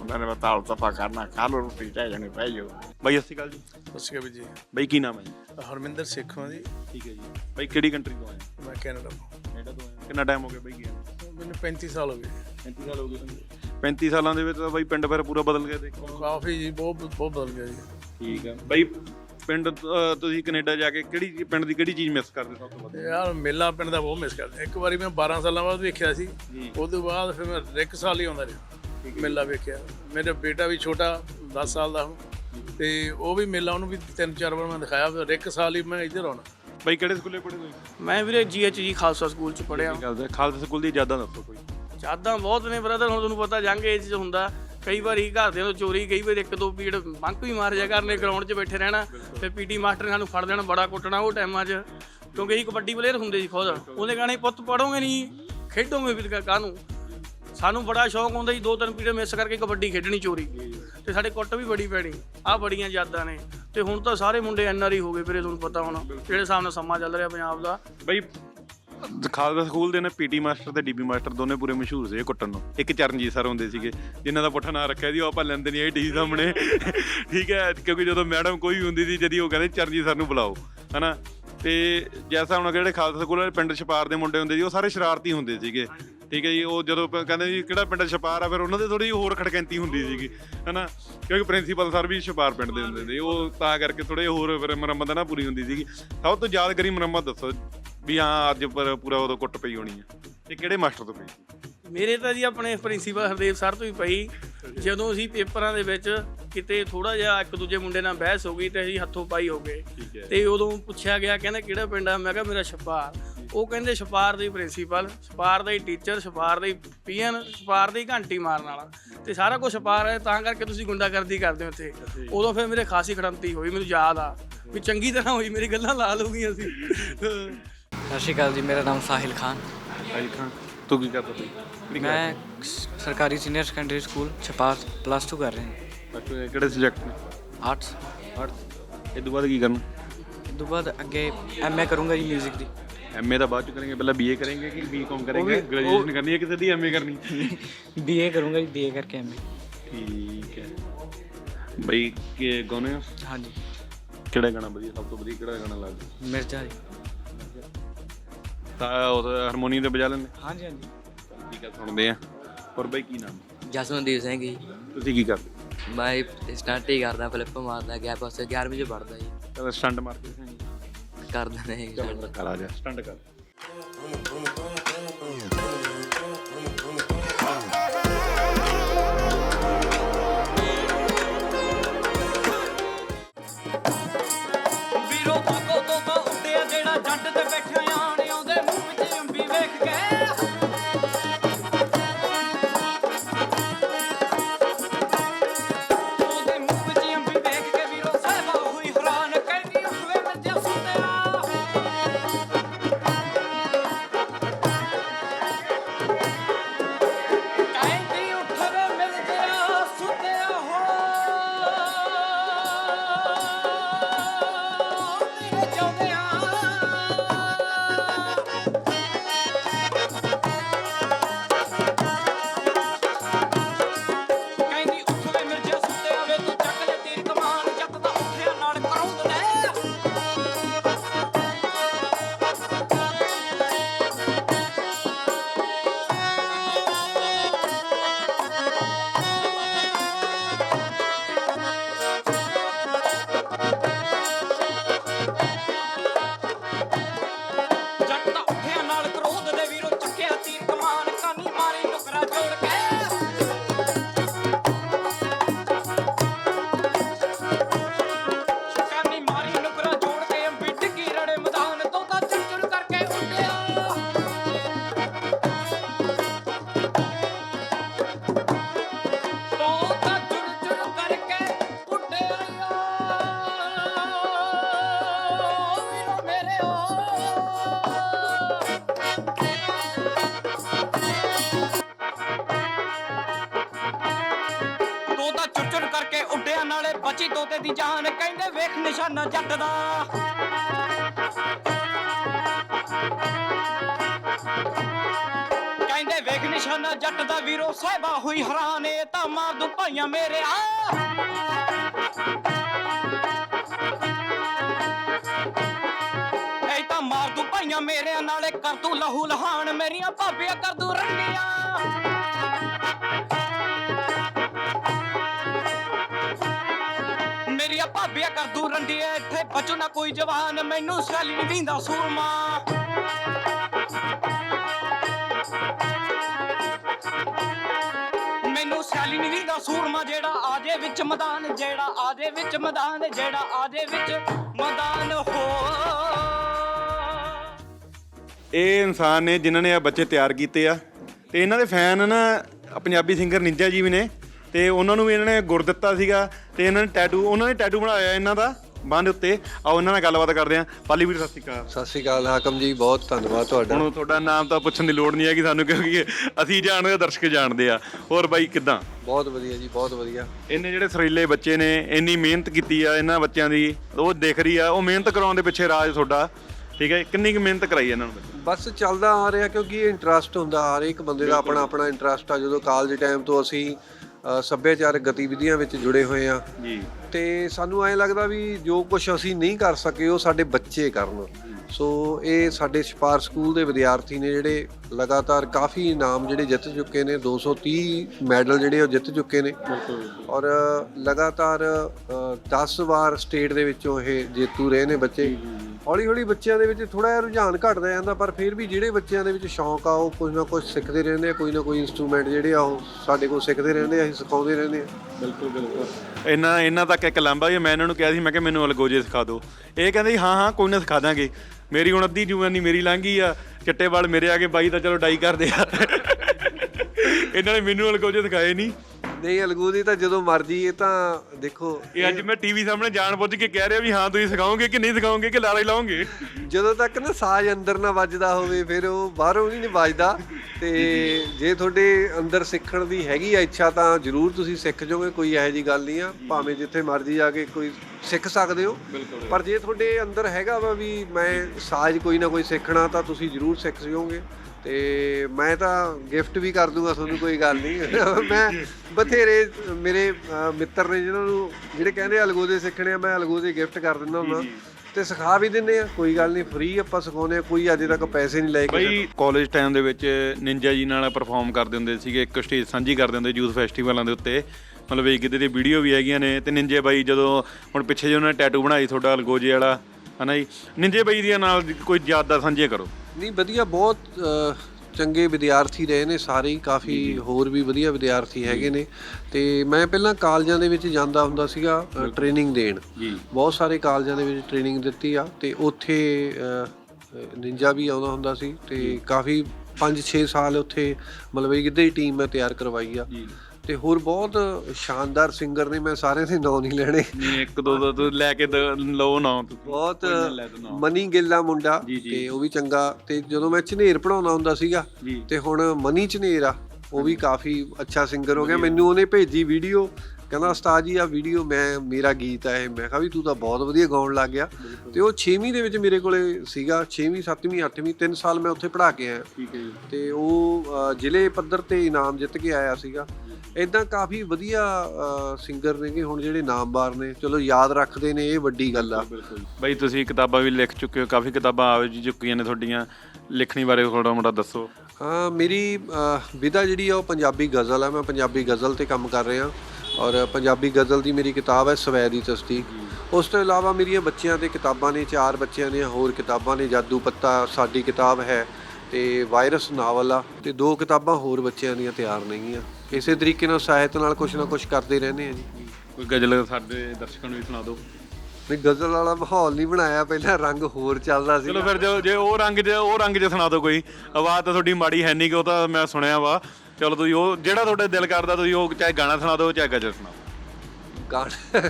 ਉਹਨਾਂ ਨੇ ਬਤਾਲ ਤਫਾ ਕਰਨਾ ਖਾ ਲਓ ਰੋਟੀ ਟਹਿ ਜਾਣੇ ਪੈ ਜਾਓ। ਬਾਈ ਸਤਿ ਸ਼੍ਰੀ ਅਕਾਲ ਜੀ। ਸਤਿ ਸ਼੍ਰੀ ਅਕਾਲ ਜੀ। ਬਾਈ ਕੀ ਨਾਮ ਹੈ ਜੀ? ਹਰਮਿੰਦਰ ਸਿੱਖ ਹਾਂ ਜੀ। ਠੀਕ ਹੈ ਜੀ। ਬਾਈ ਕਿਹੜੀ ਕੰਟਰੀ ਤੋਂ ਆਏ ਮੈਂ ਕੈਨੇਡਾ ਤੋਂ। ਕੈਨੇਡਾ ਤੋਂ ਆਏ ਕਿੰਨਾ ਟਾਈਮ ਹੋ ਗਿਆ ਬਾਈ ਗਿਆ ਮੈਨੂੰ 35 ਸਾਲ ਹੋ ਗਏ। 35 ਸਾਲ ਹੋ ਗਏ 35 ਸਾਲਾਂ ਦੇ ਵਿੱਚ ਤਾਂ ਬਾਈ ਪਿੰਡ ਫਿਰ ਪੂਰਾ ਬਦਲ ਗਿਆ ਦੇਖੋ। ਕਾਫੀ ਜੀ ਬਹੁਤ ਬਹੁਤ ਬਦਲ ਗਿਆ ਜੀ। ਠੀਕ ਹੈ ਬਾਈ ਪਿੰਡ ਅਹ, ਤੁਸੀਂ ਕੈਨੇਡਾ ਜਾ ਕੇ ਕਿਹੜੀ ਚੀਜ਼- ਪਿੰਡ ਦੀ ਕਿਹੜੀ ਚੀਜ਼ ਮਿਸ ਕਰਦੇ ਸਭ ਤੋਂ ਵੱਧ? ਯਾਰ ਮੇਲਾ ਪਿੰਡ ਦਾ ਬਹੁਤ ਮਿਸ ਕਰਦੇ। ਇੱਕ ਵਾਰੀ ਮੈਂ 12 ਸਾਲਾਂ ਬਾਅਦ ਵੇਖਿਆ ਸੀ ਉਸ ਤੋਂ ਬਾਅਦ ਫਿਰ ਮੈਂ ਇੱਕ ਸਾਲ ਹੀ ਆਉਂਦਾ ਰਿਹਾ ਮੇਲਾ ਵੇਖਿਆ। ਮੇਰਾ ਬੇਟਾ ਵੀ ਛੋਟਾ 10 ਸਾਲ ਦਾ ਹੁਣ। ਤੇ ਉਹ ਵੀ ਮੇਲਾ ਉਹਨੂੰ ਵੀ ਤਿੰਨ ਚਾਰ ਵਾਰ ਮੈਂ ਦਿਖਾਇਆ ਫਿਰ ਇੱਕ ਸਾਲ ਹੀ ਮੈਂ ਇੱਧਰ ਆਉਣਾ। ਬਾਈ ਕਿਹੜੇ ਸਕੂਲੇ ਪੜ੍ਹੇ ਤੁਸੀਂ? ਮੈਂ ਵੀਰੇ ਜੀਐਚਜੀ ਖਾਲਸਾ ਸਕੂਲ ਚ ਪੜਿਆ ਕਰਦੇ ਖਾਲਸਾ ਸਕੂਲ ਦੀ ਯਾਦਾਂ ਦੱਸੋ ਕੋਈ। ਚਾਦਾਂ ਬਹੁਤ ਨੇ ਬ੍ਰਦਰ ਹੁਣ ਤੁਹਾਨੂੰ ਪਤਾ ਜੰਗ ਏਜ ਚ ਹੁੰਦਾ। ਕਈ ਵਾਰੀ ਘਰਦਿਆਂ ਤੋਂ ਚੋਰੀ, ਕਈ ਵਾਰੀ ਇੱਕ ਦੋ ਪੀੜ ਬੰਕ ਵੀ ਮਾਰ ਜਾ ਕਰਨੇ ਗਰਾਊਂਡ 'ਚ ਬੈਠੇ ਰਹਿਣਾ। ਤੇ ਪੀਟੀ ਮਾਸਟਰ ਸਾਨੂੰ ਫੜ ਦੇਣਾ ਬੜਾ ਕੁੱਟਣਾ ਉਹ ਟਾਈਮਾਂ 'ਚ। ਕਿਉਂਕਿ ਅਸੀਂ ਕਬੱਡੀ ਪਲੇਅਰ ਹੁੰਦੇ ਸੀ ਖੁਦ। ਉਹਨੇ ਕਹਣੇ ਪੁੱਤ ਪੜੋਗੇ ਨਹੀਂ, ਖੇਡੋਗੇ ਵੀ ਕਾਹਨੂੰ? ਸਾਨੂੰ ਬੜਾ ਸ਼ੌਂਕ ਹੁੰਦਾ ਸੀ, ਦੋ ਤਿੰਨ ਪੀੜ ਮਿਸ ਕਰਕੇ ਕਬੱਡੀ ਖੇਡਣੀ ਚੋਰੀ। ਤੇ ਸਾਡੇ ਕੁੱਟ ਵੀ ਬੜੀ ਪੈਣੀ। ਆਹ ਬੜੀਆਂ ਯਾਦਾਂ ਨੇ। ਤੇ ਹੁਣ ਤਾਂ ਸਾਰੇ ਮੁੰਡੇ ਐਨਆਰਈ ਹੋ ਗਏ ਵੀਰੇ, ਤੁਹਾਨੂੰ ਪਤਾ ਹੋਣਾ। ਜਿਹੜੇ ਹਿਸਾਬ ਨਾਲ ਸਮਾਂ ਚੱਲ ਰਿਹਾ ਪੰਜਾਬ ਦਾ। ਬਈ ਖਾਲਸਾ ਸਕੂਲ ਦੇ ਨੇ ਪੀਟੀ ਮਾਸਟਰ ਤੇ ਡੀਬੀ ਮਾਸਟਰ ਦੋਨੇ ਪੂਰੇ ਮਸ਼ਹੂਰ ਸੀ ਕੁੱਟਣ ਨੂੰ। ਇੱਕ ਚਰਨਜੀਤ ਸਰ ਹੁੰਦੇ ਸੀਗੇ, ਜਿਨ੍ਹਾਂ ਦਾ ਪੁੱਠਾ ਨਾਂ ਰੱਖਿਆ ਜੀ ਉਹ ਆਪਾਂ ਲੈਂਦੇ ਨਹੀਂ ਇਹ ਡੀ ਸਾਹਮਣੇ। ਠੀਕ ਹੈ, ਕਿਉਂਕਿ ਜਦੋਂ ਮੈਡਮ ਕੋਈ ਵੀ ਹੁੰਦੀ ਸੀ ਜਦੀ ਉਹ ਕਹਿੰਦੇ ਚਰਨਜੀਤ ਸਰ ਨੂੰ ਬੁਲਾਓ, ਹਨਾ? ਤੇ ਜੈਸਾ ਹੁਣ ਜਿਹੜੇ ਖਾਲਸਾ ਸਕੂਲ ਵਾਲੇ ਪਿੰਡ ਛਪਾਰ ਦੇ ਮੁੰਡੇ ਹੁੰਦੇ ਸੀ, ਉਹ ਸਾਰੇ ਸ਼ਰਾਰਤੀ ਹੁੰਦੇ ਸੀਗੇ। ਠੀਕ ਹੈ ਜੀ, ਉਹ ਜਦੋਂ ਕਹਿੰਦੇ ਜੀ ਕਿਹੜਾ ਪਿੰਡ ਛਪਾਰ ਆ, ਫਿਰ ਉਹਨਾਂ ਦੇ ਥੋੜੀ ਹੋਰ ਖੜਕੈਂਤੀ ਹੁੰਦੀ ਸੀਗੀ, ਹਨਾ? ਕਿਉਂਕਿ ਪ੍ਰਿੰਸੀਪਲ ਸਰ ਵੀ ਛਪਾਰ ਪਿੰਡ ਦੇ ਹੁੰਦੇ ਸੀ, ਉਹ ਤਾਂ ਕਰਕੇ ਥੋੜੇ ਹੋਰ ਫਿਰ ਮੁਰੰਮਤ ਨਾ ਪੂਰੀ ਹੁੰਦੀ ਸੀਗੀ। ਸਭ ਤੋਂ ਯਾਦਗਾਰੀ ਮੁਰੰਮਤ ਦੱਸੋ। ਵੀ ਹਾਂ ਅੱਜ ਪਰ ਪੂਰਾ ਉਦੋਂ ਕੁੱਟ ਪਈ ਹੋਣੀ ਆ। ਇਹ ਕਿਹੜੇ ਮਾਸਟਰ ਤੋਂ ਪਈ? ਮੇਰੇ ਤਾਂ ਜੀ ਆਪਣੇ ਪ੍ਰਿੰਸੀਪਲ ਹਰਦੇਵ ਸਰ ਤੋਂ ਹੀ ਪਈ। ਜਦੋਂ ਅਸੀਂ ਪੇਪਰਾਂ ਦੇ ਵਿੱਚ ਕਿਤੇ ਥੋੜਾ ਜਿਹਾ ਇੱਕ ਦੂਜੇ ਮੁੰਡੇ ਨਾਲ ਬਹਿਸ ਹੋ ਗਈ ਤੇ ਅਸੀਂ ਹੱਥੋਂ ਪਾਈ ਹੋ ਗਏ। ਠੀਕ ਹੈ। ਤੇ ਉਦੋਂ ਪੁੱਛਿਆ ਗਿਆ ਕਹਿੰਦਾ ਕਿਹੜਾ ਪਿੰਡ ਆ? ਮੈਂ ਕਿਹਾ ਮੇਰਾ ਛਪਾਰ। ਉਹ ਕਹਿੰਦੇ ਛਪਾਰ ਦੇ ਪ੍ਰਿੰਸੀਪਲ ਛਪਾਰ ਦਾ ਹੀ ਟੀਚਰ ਛਪਾਰ ਦਾ ਹੀ ਪੀਐਨ ਛਪਾਰ ਦੀ ਘੰਟੀ ਮਾਰਨ ਵਾਲਾ। ਤੇ ਸਾਰਾ ਕੁਝ ਛਪਾਰ ਹੈ ਤਾਂ ਕਰਕੇ ਤੁਸੀਂ ਗੁੰਡਾਗਰਦੀ ਕਰਦੇ ਹੋ ਇੱਥੇ। ਉਦੋਂ ਫਿਰ ਮੇਰੇ ਖਾਸੀ ਖੜੰਤੀ ਹੋਈ ਮੈਨੂੰ ਯਾਦ ਆ ਵੀ ਚੰਗੀ ਤਰ੍ਹਾਂ ਹੋਈ ਮੇਰੀ ਗੱਲਾਂ ਲਾਲ ਹੋ ਗਈਆਂ ਸੀ ਸਤਿ ਸ਼੍ਰੀ ਅਕਾਲ ਜੀ ਮੇਰਾ ਨਾਮ ਸਾਹਿਲ ਖਾਨ। ਆਈ ਖਾਂ ਤੂੰ ਕੀ ਕਰਦਾ ਬਈ ਮੈਂ ਸਰਕਾਰੀ senior secondary school Chhapar plus 2 ਕਰ ਰਿਹਾ। ਹਾਂ ਅੱਛਾ, ਕਿਹੜੇ ਸਬਜੈਕਟ ਨੇ? ਆਰਟਸ ਆਰਟਸ ਇਹ ਤੋਂ ਬਾਅਦ ਕੀ ਕਰਨਾ? ਤੋਂ ਬਾਅਦ ਅੱਗੇ ਐਮਏ ਕਰੂੰਗਾ ਜੀ 뮤직 ਦੀ ਐਮਏ ਦਾ ਬਾਅਦ ਚ ਕਰਾਂਗੇ ਪਹਿਲਾਂ ਬੀਏ ਕਰਾਂਗੇ ਕਿ ਬੀਕਾਮ ਕਰਾਂਗੇ? ਗ੍ਰੈਜੂਏਸ਼ਨ ਕਰਨੀ ਹੈ ਕਿਸੇ ਦੀ ਐਮਏ ਕਰਨੀ? (laughs) ਬੀਏ ਕਰੂੰਗਾ ਜੀ ਬੀਏ ਕਰਕੇ ਐਮਏ ਠੀਕ ਹੈ। ਬਈ ਕਿ ਗਾਉਨੇ ਆ? ਹਾਂਜੀ। ਕਿਹੜਾ ਗਾਣਾ ਵਧੀਆ ਸਭ ਤੋਂ ਵਧੀਆ ਕਿਹੜਾ ਗਾਣਾ ਲੱਗਦਾ? ਮਿਰਜ਼ਾ ਜੀ। ਤਾਂ ਉਹ ਹਾਰਮੋਨੀਅਮ ਤੇ ਵਜਾ ਲੈਂਦੇ। ਹਾਂਜੀ ਹਾਂਜੀ। ਠੀਕ ਹੈ ਸੁਣਦੇ ਆ। ਹੋਰ ਬਈ ਕੀ ਨਾਮ? ਜਸਮਨਦੀਪ ਸਿੰਘ ਜੀ। ਤੁਸੀਂ ਕੀ ਕਰਦੇ? ਮੈਂ ਸਟੰਟ ਹੀ ਕਰਦਾ ਫਲਿੱਪ ਮਾਰਦਾ ਗਿਆ ਪਾਸੇ 11ਵੀਂ ਚ ਪੜਦਾ ਜੀ। ਸਟੰਟ ਮਾਰ ਕੇ ਕਰਦਾ ਨਹੀਂ ਚਲ ਕਰ ਆ ਜਾ ਸਟੰਟ ਕਰ। ਕਹਿੰਦੇ, ਵੇਖ ਨਿਸ਼ਾਨਾ ਜੱਟ ਦਾ ਵੀਰੋ ਸਾਹਿਬਾ ਹੋਈ ਹੈਰਾਨ, ਇਹ ਤਾਂ ਮਾਰ ਦੂ ਭਾਈਆਂ ਮੇਰੇ ਆ। ਇਹ ਤਾਂ ਮਾਰ ਦੂ ਭਾਈਆਂ ਮੇਰੇ ਨਾਲੇ ਕਰ ਦੂ ਲਹੂ ਲਹਾਨ ਮੇਰੀਆਂ ਭਾਬੀਆਂ ਕਰ ਦੂ ਰੰਡੀਆਂ ਮੇਰੀਆਂ ਭਾਬੀਆਂ ਕਰ ਦੂ ਰੰਡੀਆਂ, ਇੱਥੇ ਬਚੂ ਨਾ ਕੋਈ ਜਵਾਨ, ਮੈਨੂੰ ਸਾਲੀ ਨਹੀਂ ਦਿੰਦਾ ਸੂਰਮਾ। ਮੈਨੂੰ ਸਾਲੀ ਨਹੀਂ ਦਿੰਦਾ ਸੂਰਮਾ ਜਿਹੜਾ ਆਜੇ ਵਿੱਚ ਮੈਦਾਨ, ਜਿਹੜਾ ਆਜੇ ਵਿੱਚ ਮੈਦਾਨ, ਜਿਹੜਾ ਆਜੇ ਵਿੱਚ ਮੈਦਾਨ ਹੋ ਇਹ ਇਨਸਾਨ ਨੇ ਜਿਨ੍ਹਾਂ ਨੇ ਆ ਬੱਚੇ ਤਿਆਰ ਕੀਤੇ ਆ, ਤੇ ਇਹਨਾਂ ਦੇ ਫੈਨ ਨਾ ਪੰਜਾਬੀ ਸਿੰਗਰ ਨਿੰਜਾ ਜੀ ਵੀ ਨੇ, ਤੇ ਉਹਨਾਂ ਨੂੰ ਵੀ ਇਹਨਾਂ ਨੇ ਗੁਰ ਦਿੱਤਾ ਸੀਗਾ, ਤੇ ਇਹਨਾਂ ਨੇ ਟੈਟੂ ਉਹਨਾਂ ਨੇ ਟੈਟੂ ਬਣਾਇਆ ਇਹਨਾਂ ਦਾ। ਬਾਂਹ ਦੇ ਉੱਤੇ। ਆਓ ਇਹਨਾਂ ਨਾਲ ਗੱਲਬਾਤ ਕਰਦੇ ਆ ਪਾਲੀ ਵੀਰ ਸਤਿ ਸ਼੍ਰੀ ਅਕਾਲ। ਸਤਿ ਸ਼੍ਰੀ ਅਕਾਲ ਹਾਕਮ ਜੀ ਬਹੁਤ ਧੰਨਵਾਦ ਤੁਹਾਡਾ। ਹੁਣ ਤੁਹਾਡਾ ਨਾਮ ਤਾਂ ਪੁੱਛਣ ਦੀ ਲੋੜ ਨਹੀਂ ਹੈਗੀ ਸਾਨੂੰ ਕਿਉਂਕਿ ਅਸੀਂ ਜਾਣਦੇ ਹਾਂ, ਦਰਸ਼ਕ ਜਾਣਦੇ ਆ। ਹੋਰ ਬਾਈ ਕਿਦਾਂ? ਬਹੁਤ ਵਧੀਆ ਜੀ ਬਹੁਤ ਵਧੀਆ। ਇਹਨੇ ਜਿਹੜੇ ਸਰੀਲੇ ਬੱਚੇ ਨੇ ਇੰਨੀ ਮਿਹਨਤ ਕੀਤੀ ਆ ਇਹਨਾਂ ਬੱਚਿਆਂ ਦੀ ਉਹ ਦਿਖ ਰਹੀ ਆ ਉਹ ਮਿਹਨਤ ਕਰਾਉਣ ਦੇ ਪਿੱਛੇ ਰਾਜ ਤੁਹਾਡਾ। ਠੀਕ ਹੈ ਕਿੰਨੀ ਕੁ ਮਿਹਨਤ ਕਰਾਈ ਇਹਨਾਂ ਨੂੰ? ਬਸ ਚੱਲਦਾ ਆ ਰਿਹਾ ਕਿਉਂਕਿ ਇਹ ਇੰਟਰਸਟ ਹੁੰਦਾ ਹਰ ਇੱਕ ਬੰਦੇ ਦਾ ਆਪਣਾ ਆਪਣਾ ਇੰਟਰਸਟ ਆ। ਜਦੋਂ ਕਾਲਜ ਟਾਈਮ ਤੋਂ ਅਸੀਂ ਸੱਭਿਆਚਾਰਕ ਗਤੀਵਿਧੀਆਂ ਵਿੱਚ ਜੁੜੇ ਹੋਏ ਆ। ਜੀ। ਤੇ ਸਾਨੂੰ ਐਂ ਲੱਗਦਾ ਵੀ ਜੋ ਕੁਝ ਅਸੀਂ ਨਹੀਂ ਕਰ ਸਕੇ ਉਹ ਸਾਡੇ ਬੱਚੇ ਕਰਨ। ਸੋ ਇਹ ਸਾਡੇ ਛਪਾਰ ਸਕੂਲ ਦੇ ਵਿਦਿਆਰਥੀ ਨੇ ਜਿਹੜੇ ਲਗਾਤਾਰ ਕਾਫੀ ਇਨਾਮ ਜਿਹੜੇ ਜਿੱਤ ਚੁੱਕੇ ਨੇ 230 ਮੈਡਲ ਜਿਹੜੇ ਉਹ ਜਿੱਤ ਚੁੱਕੇ ਨੇ। ਔਰ ਲਗਾਤਾਰ ਅ, 10 ਵਾਰ ਸਟੇਟ ਦੇ ਵਿੱਚੋਂ ਇਹ ਜੇਤੂ ਰਹੇ ਨੇ ਬੱਚੇ। ਹੌਲੀ ਹੌਲੀ ਬੱਚਿਆਂ ਦੇ ਵਿੱਚ ਥੋੜਾ ਜਿਹਾ ਰੁਝਾਨ ਘਟਦਾ ਜਾਂਦਾ ਪਰ ਫਿਰ ਵੀ ਜਿਹੜੇ ਬੱਚਿਆਂ ਦੇ ਵਿੱਚ ਸ਼ੌਂਕ ਆ ਉਹ ਕੁਝ ਨਾ ਕੁਝ ਸਿੱਖਦੇ ਰਹਿੰਦੇ ਆ ਕੋਈ ਨਾ ਕੋਈ ਇਨਸਟਰੂਮੈਂਟ ਜਿਹੜੇ ਆ ਉਹ ਸਾਡੇ ਕੋਲ ਸਿੱਖਦੇ ਰਹਿੰਦੇ ਆ ਅਸੀਂ ਸਿਖਾਉਂਦੇ ਰਹਿੰਦੇ ਆ। ਬਿਲਕੁਲ ਬਿਲਕੁਲ। ਇਹਨਾਂ ਇਹਨਾਂ ਤੱਕ ਇੱਕ ਲਾਂਬਾ ਵੀ ਮੈਂ ਇਹਨਾਂ ਨੂੰ ਕਿਹਾ ਸੀ ਮੈਂ ਕਿ ਮੈਨੂੰ ਅਲਗੋਜੇ ਸਿਖਾ ਦਿਓ। ਇਹ ਕਹਿੰਦੇ ਸੀ, ਹਾਂ ਹਾਂ ਕੋਈ ਨਾ ਸਿਖਾ ਦਾਂਗੇ। ਮੇਰੀ ਹੁਣ ਅੱਧੀ ਜੁਆਨੀ ਮੇਰੀ ਲੰਘ ਆ ਚਿੱਟੇ ਵਾਲ ਮੇਰੇ ਆ ਕੇ ਬਾਈ ਤਾਂ ਚਲੋ ਡਾਈ ਕਰਦੇ ਆ। ਇਹਨਾਂ ਨੇ ਮੈਨੂੰ ਅਲਗੋਜੇ ਸਿਖਾਏ ਨਹੀਂ ਨਹੀਂ ਅਲਗੂਦੀ ਤਾਂ ਜਦੋਂ ਮਰਜ਼ੀ ਇਹ ਤਾਂ ਦੇਖੋ ਇਹ ਅੱਜ ਮੈਂ ਟੀਵੀ ਸਾਹਮਣੇ ਜਾਣ ਬੁੱਝ ਕੇ ਕਹਿ ਰਿਹਾ ਵੀ ਹਾਂ ਤੁਸੀਂ ਸਿਖਾਓਗੇ ਕਿ ਨਹੀਂ ਸਿਖਾਓਗੇ ਕਿ ਹੀ ਲਾਓਗੇ? ਜਦੋਂ ਤੱਕ ਨਾ ਸਾਜ਼ ਅੰਦਰ ਨਾ ਵੱਜਦਾ ਹੋਵੇ ਫਿਰ ਉਹ ਬਾਹਰੋਂ ਨਹੀਂ ਵੱਜਦਾ। ਤੇ ਜੇ ਤੁਹਾਡੇ ਅੰਦਰ ਸਿੱਖਣ ਦੀ ਹੈਗੀ ਆ ਇੱਛਾ ਤਾਂ ਜ਼ਰੂਰ ਤੁਸੀਂ ਸਿੱਖ ਜਾਓਗੇ ਕੋਈ ਇਹੋ ਜੀ ਗੱਲ ਨਹੀਂ ਆ। ਭਾਵੇਂ ਜਿੱਥੇ ਮਰਜ਼ੀ ਜਾ ਕੇ ਕੋਈ ਸਿੱਖ ਸਕਦੇ ਹੋ। ਪਰ ਜੇ ਤੁਹਾਡੇ ਅੰਦਰ ਹੈਗਾ ਵਾ ਵੀ ਮੈਂ ਸਾਜ਼ ਕੋਈ ਨਾ ਕੋਈ ਸਿੱਖਣਾ ਤਾਂ ਤੁਸੀਂ ਜ਼ਰੂਰ ਸਿੱਖ ਜਾਓਗੇ। ਤੇ ਮੈਂ ਤਾਂ ਗਿਫਟ ਵੀ ਕਰ ਦੂੰਗਾ ਤੁਹਾਨੂੰ ਕੋਈ ਗੱਲ ਨਹੀਂ। (laughs) ਮੈਂ ਬਥੇਰੇ ਮੇਰੇ ਮਿੱਤਰ ਨੇ ਜਿਨ੍ਹਾਂ ਨੂੰ ਜਿਹੜੇ ਕਹਿੰਦੇ ਅਲਗੋਜ਼ੇ ਸਿੱਖਣੇ ਆ ਮੈਂ ਅਲਗੋਜ਼ੇ ਗਿਫਟ ਕਰ ਦਿੰਦਾ ਹੁੰਦਾ। ਤੇ ਸਿਖਾ ਵੀ ਦਿੰਦੇ ਆ ਕੋਈ ਗੱਲ ਨਹੀਂ ਫ੍ਰੀ ਆਪਾਂ ਸਿਖਾਉਂਦੇ ਆ ਕੋਈ ਅਜੇ ਤੱਕ ਪੈਸੇ ਨਹੀਂ ਲਏ। ਬਈ ਕਾਲਜ ਟਾਈਮ ਦੇ ਵਿੱਚ ਨਿੰਜਾ ਜੀ ਨਾਲ ਪਰਫਾਰਮ ਕਰਦੇ ਹੁੰਦੇ ਸੀਗੇ ਇੱਕ ਸਟੇਜ ਸਾਂਝੀ ਕਰਦੇ ਹੁੰਦੇ ਯੂਥ ਫੈਸਟੀਵਲਾਂ ਦੇ ਉੱਤੇ। ਮਤਲਬ ਇਹ ਕਿਤੇ ਦੀ ਵੀਡੀਓ ਵੀ ਹੈਗੀਆਂ ਨੇ ਤੇ ਨਿੰਜੇ ਬਾਈ ਜਦੋਂ ਹੁਣ ਪਿੱਛੇ ਜੇ ਉਹਨਾਂ ਨੇ ਟੈਟੂ ਬਣਾਈ ਤੁਹਾਡਾ ਅਲਗੋਜੇ ਵਾਲਾ ਹਨਾ ਜੀ? ਨਿੰਜੇ ਬਾਈ ਦੀਆਂ ਨਾਲ ਕੋਈ ਯਾਦਾਂ ਸਾਂਝੀਆਂ ਕਰੋ। ਨਹੀਂ ਵਧੀਆ ਬਹੁਤ ਚੰਗੇ ਵਿਦਿਆਰਥੀ ਰਹੇ ਨੇ ਸਾਰੇ ਹੀ ਕਾਫੀ ਹੋਰ ਵੀ ਵਧੀਆ ਵਿਦਿਆਰਥੀ ਹੈਗੇ ਨੇ। ਤੇ ਮੈਂ ਪਹਿਲਾਂ ਕਾਲਜਾਂ ਦੇ ਵਿੱਚ ਜਾਂਦਾ ਹੁੰਦਾ ਸੀਗਾ ਟ੍ਰੇਨਿੰਗ ਦੇਣ। ਬਹੁਤ ਸਾਰੇ ਕਾਲਜਾਂ ਦੇ ਵਿੱਚ ਟ੍ਰੇਨਿੰਗ ਦਿੱਤੀ ਆ ਤੇ ਉੱਥੇ ਨਿੰਜਾ ਵੀ ਆਉਂਦਾ ਹੁੰਦਾ ਸੀ ਤੇ ਕਾਫੀ 5-6 ਸਾਲ ਉੱਥੇ ਮਤਲਬ ਇਹ ਕਿਤੇ ਟੀਮ ਮੈਂ ਤਿਆਰ ਕਰਵਾਈ ਆ। ਤੇ ਹੋਰ ਬਹੁਤ ਸ਼ਾਨਦਾਰ ਸਿੰਗਰ ਨੇ ਮੈਂ ਸਾਰਿਆਂ ਦੇ ਨਾਂ ਨਹੀਂ ਲੈਣੇ ਨਹੀਂ ਇੱਕ ਦੋ ਦੋ ਤੁਸੀਂ ਲੈ ਕੇ ਦ- ਲਓ ਨਾ ਤੁਸੀਂ ਬਹੁਤ ਕੋਈ ਨਾ ਲੈ ਦੋ ਨਾਂ। ਮਨੀ ਗਿੱਲਾ ਮੁੰਡਾ ਜੀ, ਜੀ। ਤੇ ਉਹ ਵੀ ਚੰਗਾ ਤੇ ਜਦੋਂ ਮੈਂ ਝਨੇਰ ਪੜਾਉਂਦਾ ਹੁੰਦਾ ਸੀਗਾ ਜੀ। ਤੇ ਹੁਣ ਮਨੀ ਝਨੇਰ ਆ ਉਹ ਵੀ ਕਾਫੀ ਅੱਛਾ ਸਿੰਗਰ ਹੋ ਗਿਆ ਮੈਨੂੰ ਉਹਨੇ ਭੇਜੀ ਵੀਡੀਓ ਕਹਿੰਦਾ ਉਸਤਾਦ ਜੀ ਆ ਵੀਡੀਓ ਮੈਂ ਮੇਰਾ ਗੀਤ ਆ ਇਹ। ਮੈਂ ਕਿਹਾ ਵੀ ਤੂੰ ਤਾਂ ਬਹੁਤ ਵਧੀਆ ਗਾਉਣ ਲੱਗ ਗਿਆ। ਤੇ ਉਹ 6ਵੀਂ ਦੇ ਵਿੱਚ ਮੇਰੇ ਕੋਲੇ ਸੀਗਾ 6ਵੀਂ 7ਵੀਂ 8ਵੀਂ 3 ਸਾਲ ਮੈਂ ਉੱਥੇ ਪੜ੍ਹਾ ਕੇ ਆਇਆ। ਠੀਕ ਹੈ ਜੀ। ਤੇ ਉਹ ਜ਼ਿਲ੍ਹੇ ਪੱਧਰ ਤੇ ਇਨਾਮ ਜਿੱਤ ਕੇ ਆਇਆ ਸੀਗਾ। ਇਦਾਂ ਕਾਫੀ ਵਧੀਆ ਸਿੰਗਰ ਨੇਗੇ ਹੁਣ ਜਿਹੜੇ ਨਾਮਵਾਰ ਨੇ। ਚਲੋ ਯਾਦ ਰੱਖਦੇ ਨੇ ਇਹ ਵੱਡੀ ਗੱਲ ਆ। ਬਈ ਤੁਸੀਂ ਕਿਤਾਬਾਂ ਵੀ ਲਿਖ ਚੁੱਕੇ ਹੋ ਕਾਫੀ ਕਿਤਾਬਾਂ ਆ ਚੁੱਕੀਆਂ ਨੇ ਤੁਹਾਡੀਆਂ। ਲਿਖਣੀ ਬਾਰੇ ਥੋੜਾ ਮੋਟਾ ਦੱਸੋ। ਹਾਂ ਮੇਰੀ ਵਿਧਾ ਜਿਹੜੀ ਆ ਉਹ ਪੰਜਾਬੀ ਗਜ਼ਲ ਆ। ਮੈਂ ਪੰਜਾਬੀ ਗਜ਼ਲ ਤੇ ਕੰਮ ਕਰ ਰਿਹਾ। ਔਰ ਪੰਜਾਬੀ ਗਜ਼ਲ ਦੀ ਮੇਰੀ ਕਿਤਾਬ ਹੈ ਸਵੈ ਦੀ ਤਸਦੀਕ। ਉਸ ਤੋਂ ਇਲਾਵਾ ਮੇਰੀਆਂ ਬੱਚਿਆਂ ਤੇ ਕਿਤਾਬਾਂ ਨੇ ਚਾਰ ਬੱਚਿਆਂ ਦੀਆਂ ਹੋਰ ਕਿਤਾਬਾਂ ਨੇ ਜਾਦੂ ਪੱਤਾ ਸਾਡੀ ਕਿਤਾਬ ਹੈ ਤੇ ਵਾਇਰਸ ਨਾਵਲ ਆ ਤੇ ਦੋ ਕਿਤਾਬਾਂ ਹੋਰ ਬੱਚਿਆਂ ਦੀਆਂ ਤਿਆਰ ਨੇਗੀਆਂ। ਇਸੇ ਤਰੀਕੇ ਨਾਲ ਸਾਹਿਤ ਨਾਲ ਕੁਝ ਨਾ ਕੁਝ ਕਰਦੇ ਰਹਿੰਦੇ ਆ ਜੀ। ਕੋਈ ਗਜ਼ਲ ਸਾਡੇ ਦਰਸ਼ਕਾਂ ਨੂੰ ਵੀ ਸੁਣਾ ਦਿਓ। ਨਹੀਂ ਗਜ਼ਲ ਵਾਲਾ ਮਾਹੌਲ ਨਹੀਂ ਬਣਾਇਆ ਪਹਿਲਾਂ ਰੰਗ ਹੋਰ ਚੱਲਦਾ ਸੀ। ਚਲੋ ਫਿਰ ਜੇ ਉਹ ਰੰਗ ਜੇ ਉਹ ਰੰਗ ਜੇ ਸੁਣਾ ਦਿਓ ਕੋਈ। ਆਵਾਜ਼ ਤਾਂ ਤੁਹਾਡੀ ਮਾੜੀ ਹੈ ਨਹੀਂ ਕਿ ਉਹ ਤਾਂ ਮੈਂ ਸੁਣਿਆ ਵਾ। ਚਲੋ ਤੁਸੀਂ ਉਹ ਜਿਹੜਾ ਤੁਹਾਡੇ ਦਿਲ ਕਰਦਾ ਤੁਸੀਂ ਉਹ ਚਾਹੇ ਗਾਣਾ ਸੁਣਾ ਦਿਓ ਚਾਹੇ ਗਜ਼ਲ ਸੁਣਾਓ। ਗਾਣਾ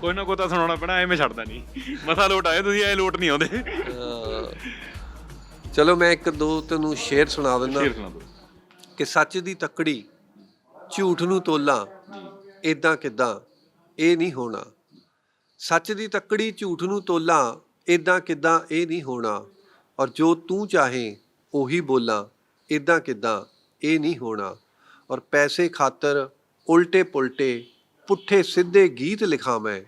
ਕੋਈ ਨਾ ਕੋਈ ਤਾਂ ਸੁਣਾਉਣਾ ਪੈਣਾ ਐਵੇਂ ਛੱਡਦਾ ਨਹੀਂ। ਮਸਾ ਲੋਟ ਆਏ ਤੁਸੀਂ ਐ ਲੋਟ ਨਹੀਂ ਆਉਂਦੇ। ਅਹ, ਚਲੋ ਮੈਂ ਇੱਕ ਦੋ ਤੈਨੂੰ ਸ਼ੇਰ ਸੁਣਾ ਦਿੰਦਾ। ਸ਼ੇਰ ਸੁਣਾ ਦਿਓ। ਕਿ ਸੱਚ ਦੀ ਤੱਕੜੀ ਝੂਠ ਨੂੰ ਤੋਲਾਂ ਇਦਾਂ ਕਿਦਾਂ ਇਹ ਨਹੀਂ ਹੋਣਾ। ਸੱਚ ਦੀ ਤੱਕੜੀ ਝੂਠ ਨੂੰ ਤੋਲਾਂ ਇਦਾਂ ਕਿਦਾਂ ਇਹ ਨਹੀਂ ਹੋਣਾ। ਔਰ ਜੋ ਤੂੰ ਚਾਹੇ ਉਹੀ ਬੋਲਾਂ ਇਦਾਂ ਕਿਦਾਂ ਇਹ ਨਹੀਂ ਹੋਣਾ। ਔਰ ਪੈਸੇ ਖਾਤਰ ਉਲਟੇ ਪੁਲਟੇ ਪੁੱਠੇ ਸਿੱਧੇ ਗੀਤ ਲਿਖਾਂ ਮੈਂ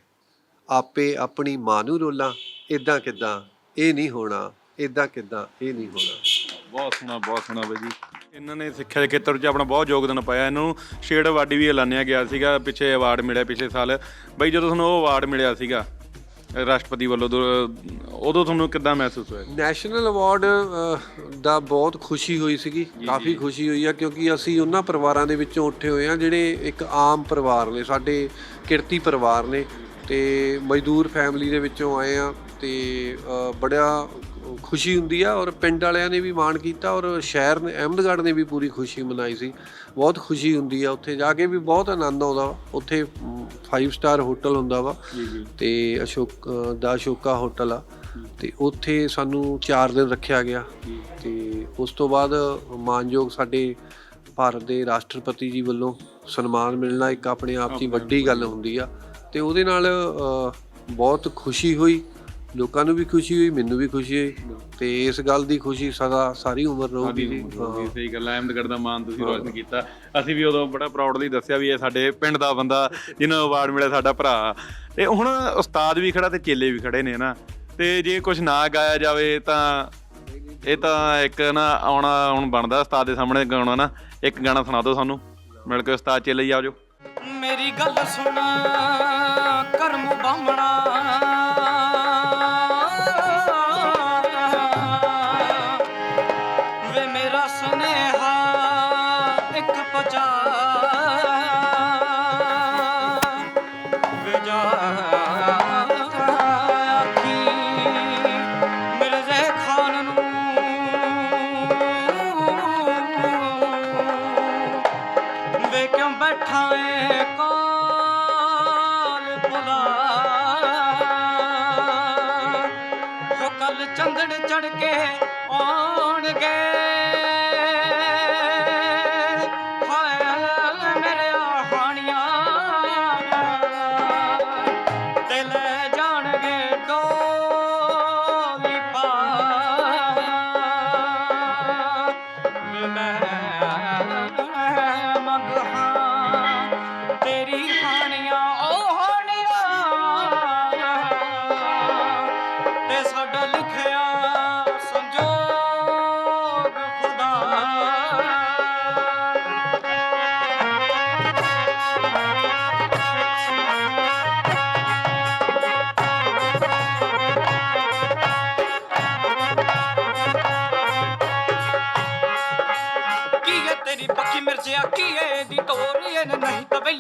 ਆਪੇ ਆਪਣੀ ਮਾਂ ਨੂੰ ਰੋਲਾਂ ਇਦਾਂ ਕਿਦਾਂ ਇਹ ਨਹੀਂ ਹੋਣਾ ਇਦਾਂ ਕਿਦਾਂ ਇਹ ਨਹੀਂ ਹੋਣਾ। ਬਹੁਤ ਸੋਹਣਾ ਬਹੁਤ ਸੋਹਣਾ ਬਾਈ ਜੀ। ਇਹਨਾਂ ਨੇ ਸਿੱਖਿਆ ਦੇ ਖੇਤਰ ਵਿੱਚ ਆਪਣਾ ਬਹੁਤ ਯੋਗਦਾਨ ਪਾਇਆ। ਇਹਨਾਂ ਨੂੰ ਸ਼ੇਡ ਅਵਾਰਡ ਵੀ ਐਲਾਨਿਆ ਗਿਆ ਸੀਗਾ ਪਿੱਛੇ ਅਵਾਰਡ ਮਿਲਿਆ ਪਿਛਲੇ ਸਾਲ। ਬਾਈ ਜਦੋਂ ਤੁਹਾਨੂੰ ਉਹ ਅਵਾਰਡ ਮਿਲਿਆ ਸੀਗਾ ਰਾਸ਼ਟਰਪਤੀ ਵੱਲੋਂ ਦੋ- ਉਦੋਂ ਤੁਹਾਨੂੰ ਕਿੱਦਾਂ ਮਹਿਸੂਸ ਹੋਇਆ? ਨੈਸ਼ਨਲ ਅਵਾਰਡ ਦਾ ਬਹੁਤ ਖੁਸ਼ੀ ਹੋਈ ਸੀਗੀ। ਕਾਫੀ ਖੁਸ਼ੀ ਹੋਈ ਆ ਕਿਉਂਕਿ ਅਸੀਂ ਉਹਨਾਂ ਪਰਿਵਾਰਾਂ ਦੇ ਵਿੱਚੋਂ ਉੱਠੇ ਹੋਏ ਆ ਜਿਹੜੇ ਇੱਕ ਆਮ ਪਰਿਵਾਰ ਨੇ ਸਾਡੇ ਕਿਰਤੀ ਪਰਿਵਾਰ ਨੇ ਤੇ ਮਜ਼ਦੂਰ ਫੈਮਿਲੀ ਦੇ ਵਿੱਚੋਂ ਆਏ ਆ ਤੇ ਅ, ਬੜਾ ਖੁਸ਼ੀ ਹੁੰਦੀ ਆ ਔਰ ਪਿੰਡ ਵਾਲਿਆਂ ਨੇ ਵੀ ਮਾਣ ਕੀਤਾ ਔਰ ਸ਼ਹਿਰ ਨੇ ਅਹਿਮਦਗੜ੍ਹ ਨੇ ਵੀ ਪੂਰੀ ਖੁਸ਼ੀ ਮਨਾਈ ਸੀ। ਬਹੁਤ ਖੁਸ਼ੀ ਹੁੰਦੀ ਆ ਉੱਥੇ ਜਾ ਕੇ ਵੀ ਬਹੁਤ ਆਨੰਦ ਆਉਂਦਾ। ਉੱਥੇ 5 ਸਟਾਰ ਹੋਟਲ ਹੁੰਦਾ ਵਾ। ਤੇ ਅਸ਼ੋਕ ਦਾ ਅਸ਼ੋਕਾ ਹੋਟਲ ਆ। ਤੇ ਉੱਥੇ ਸਾਨੂੰ 4 ਦਿਨ ਰੱਖਿਆ ਗਿਆ। ਤੇ ਉਸ ਤੋਂ ਬਾਅਦ ਮਾਨਯੋਗ ਸਾਡੇ ਭਾਰਤ ਦੇ ਰਾਸ਼ਟਰਪਤੀ ਜੀ ਵੱਲੋਂ ਸਨਮਾਨ ਮਿਲਣਾ ਇੱਕ ਆਪਣੇ ਆਪ ਹੀ ਵੱਡੀ ਗੱਲ ਹੁੰਦੀ ਆ। ਤੇ ਉਹਦੇ ਨਾਲ ਬਹੁਤ ਖੁਸ਼ੀ ਹੋਈ। ਲੋਕਾਂ ਨੂੰ ਵੀ ਖੁਸ਼ੀ ਹੋਈ ਮੈਨੂੰ ਵੀ ਖੁਸ਼ੀ ਹੋਈ ਤੇ ਇਸ ਗੱਲ ਦੀ ਖੁਸ਼ੀ ਸਦਾ ਸਾਰੀ ਉਮਰ ਰਹੂਗੀ ਜੀ। ਹਾਂ। ਸਹੀ ਗੱਲ ਹੈ ਅਹਿਮਦਗੜ੍ਹ ਦਾ ਮਾਨ ਤੁਸੀਂ ਰੋਸ਼ਨ ਕੀਤਾ। ਅਸੀਂ ਵੀ ਉਦੋਂ ਬੜਾ ਪ੍ਰਾਊਡਲੀ ਦੱਸਿਆ ਵੀ ਇਹ ਸਾਡੇ ਪਿੰਡ ਦਾ ਬੰਦਾ ਜਿਹਨੂੰ ਅਵਾਰਡ ਮਿਲਿਆ ਸਾਡਾ ਭਰਾ। ਤੇ ਹੁਣ ਉਸਤਾਦ ਵੀ ਖੜਾ ਤੇ ਚੇਲੇ ਵੀ ਖੜੇ ਨੇ ਨਾ। ਤੇ ਜੇ ਕੁਝ ਨਾ ਗਾਇਆ ਜਾਵੇ ਤਾਂ ਇਹ ਤਾਂ ਇੱਕ ਨਾ ਆਉਣਾ ਹੁਣ ਬਣਦਾ ਉਸਤਾਦ ਦੇ ਸਾਹਮਣੇ ਗਾਉਣਾ ਨਾ। ਇੱਕ ਗਾਣਾ ਸੁਣਾ ਦਿਓ ਸਾਨੂੰ। ਮਿਲ ਕੇ ਉਸਤਾਦ ਚੇਲੇ ਹੀ ਆ ਜਾਓ। ਮੇਰੀ ਗੱਲ ਸੁਣ ਕਰਮ ਬਾਮਣਾ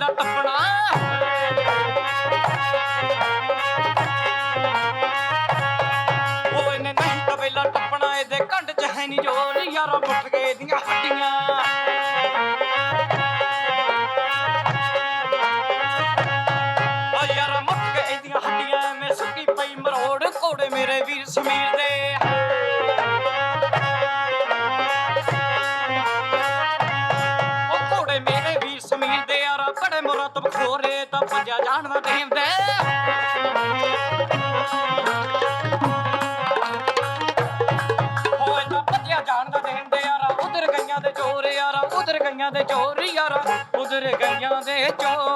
ਨਹੀਂ ਪੰਜਾ ਜਾਣਦਾ ਦੇਂਦੇ ਹੋਏ ਤਾਂ ਪੰਜਾ ਜਾਣਦਾ ਦੇਂਦੇ ਯਾਰਾ। ਉਧਰ ਗਈਆਂ ਦੇ ਚੋਰ ਯਾਰਾ, ਉਧਰ ਗਈਆਂ ਦੇ ਚੋਰ ਯਾਰਾ। ਉਧਰ ਗਈਆਂ ਦੇ ਚੋਰ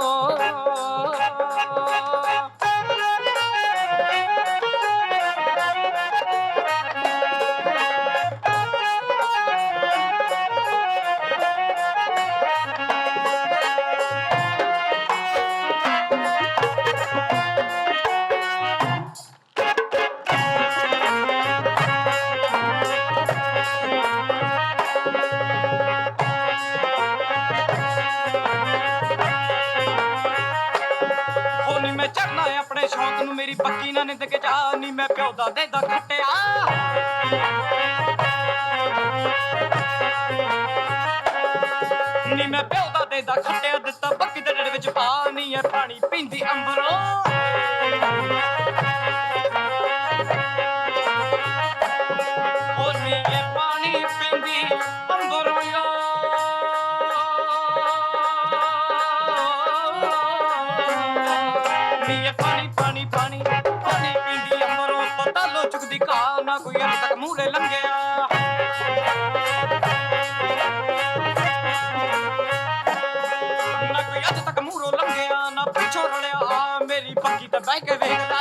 ਜਾ ਨੀ ਮੈਂ ਪਿਓ ਦਾ ਦੇਦਾ ਖੱਟਿਆ ਦਾ ਦਿੱਤਾ ਬੱਕੀ ਦੇ ਢਿੱਡ ਵਿੱਚ ਪਾਣੀ ਐ ਪਾਣੀ ਪੀਂਦੀ ਅੰਬਰੋਂ। ਲੋ ਨਾ ਕੋਈ ਅਜੇ ਤੱਕ ਮੂਹਰੇ ਲੰਘਿਆ। ਨਾ ਕੋਈ ਅੱਜ ਤੱਕ ਮੂਹਰੋਂ ਲੰਘਿਆ, ਨਾ ਪਿੱਛੋਂ ਰਲਿਆ। ਮੇਰੀ ਪੱਕੀ ਤਾਂ ਬਹਿ ਕੇ ਵੇਖਦਾ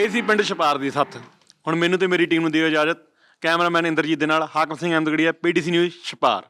ਇਹ ਸੀ ਪਿੰਡ ਛਪਾਰ ਦੀ ਸੱਥ। ਹੁਣ ਮੈਨੂੰ ਤੇ ਮੇਰੀ ਟੀਮ ਨੂੰ ਦਿਓ ਇਜਾਜ਼ਤ। ਕੈਮਰਾਮੈਨ ਇੰਦਰਜੀਤ ਦੇ ਨਾਲ ਹਾਕਮ ਸਿੰਘ ਅਹਿਮਦਗੜੀਆ ਪੀਟੀਸੀ ਨਿਊਜ਼, ਛਪਾਰ।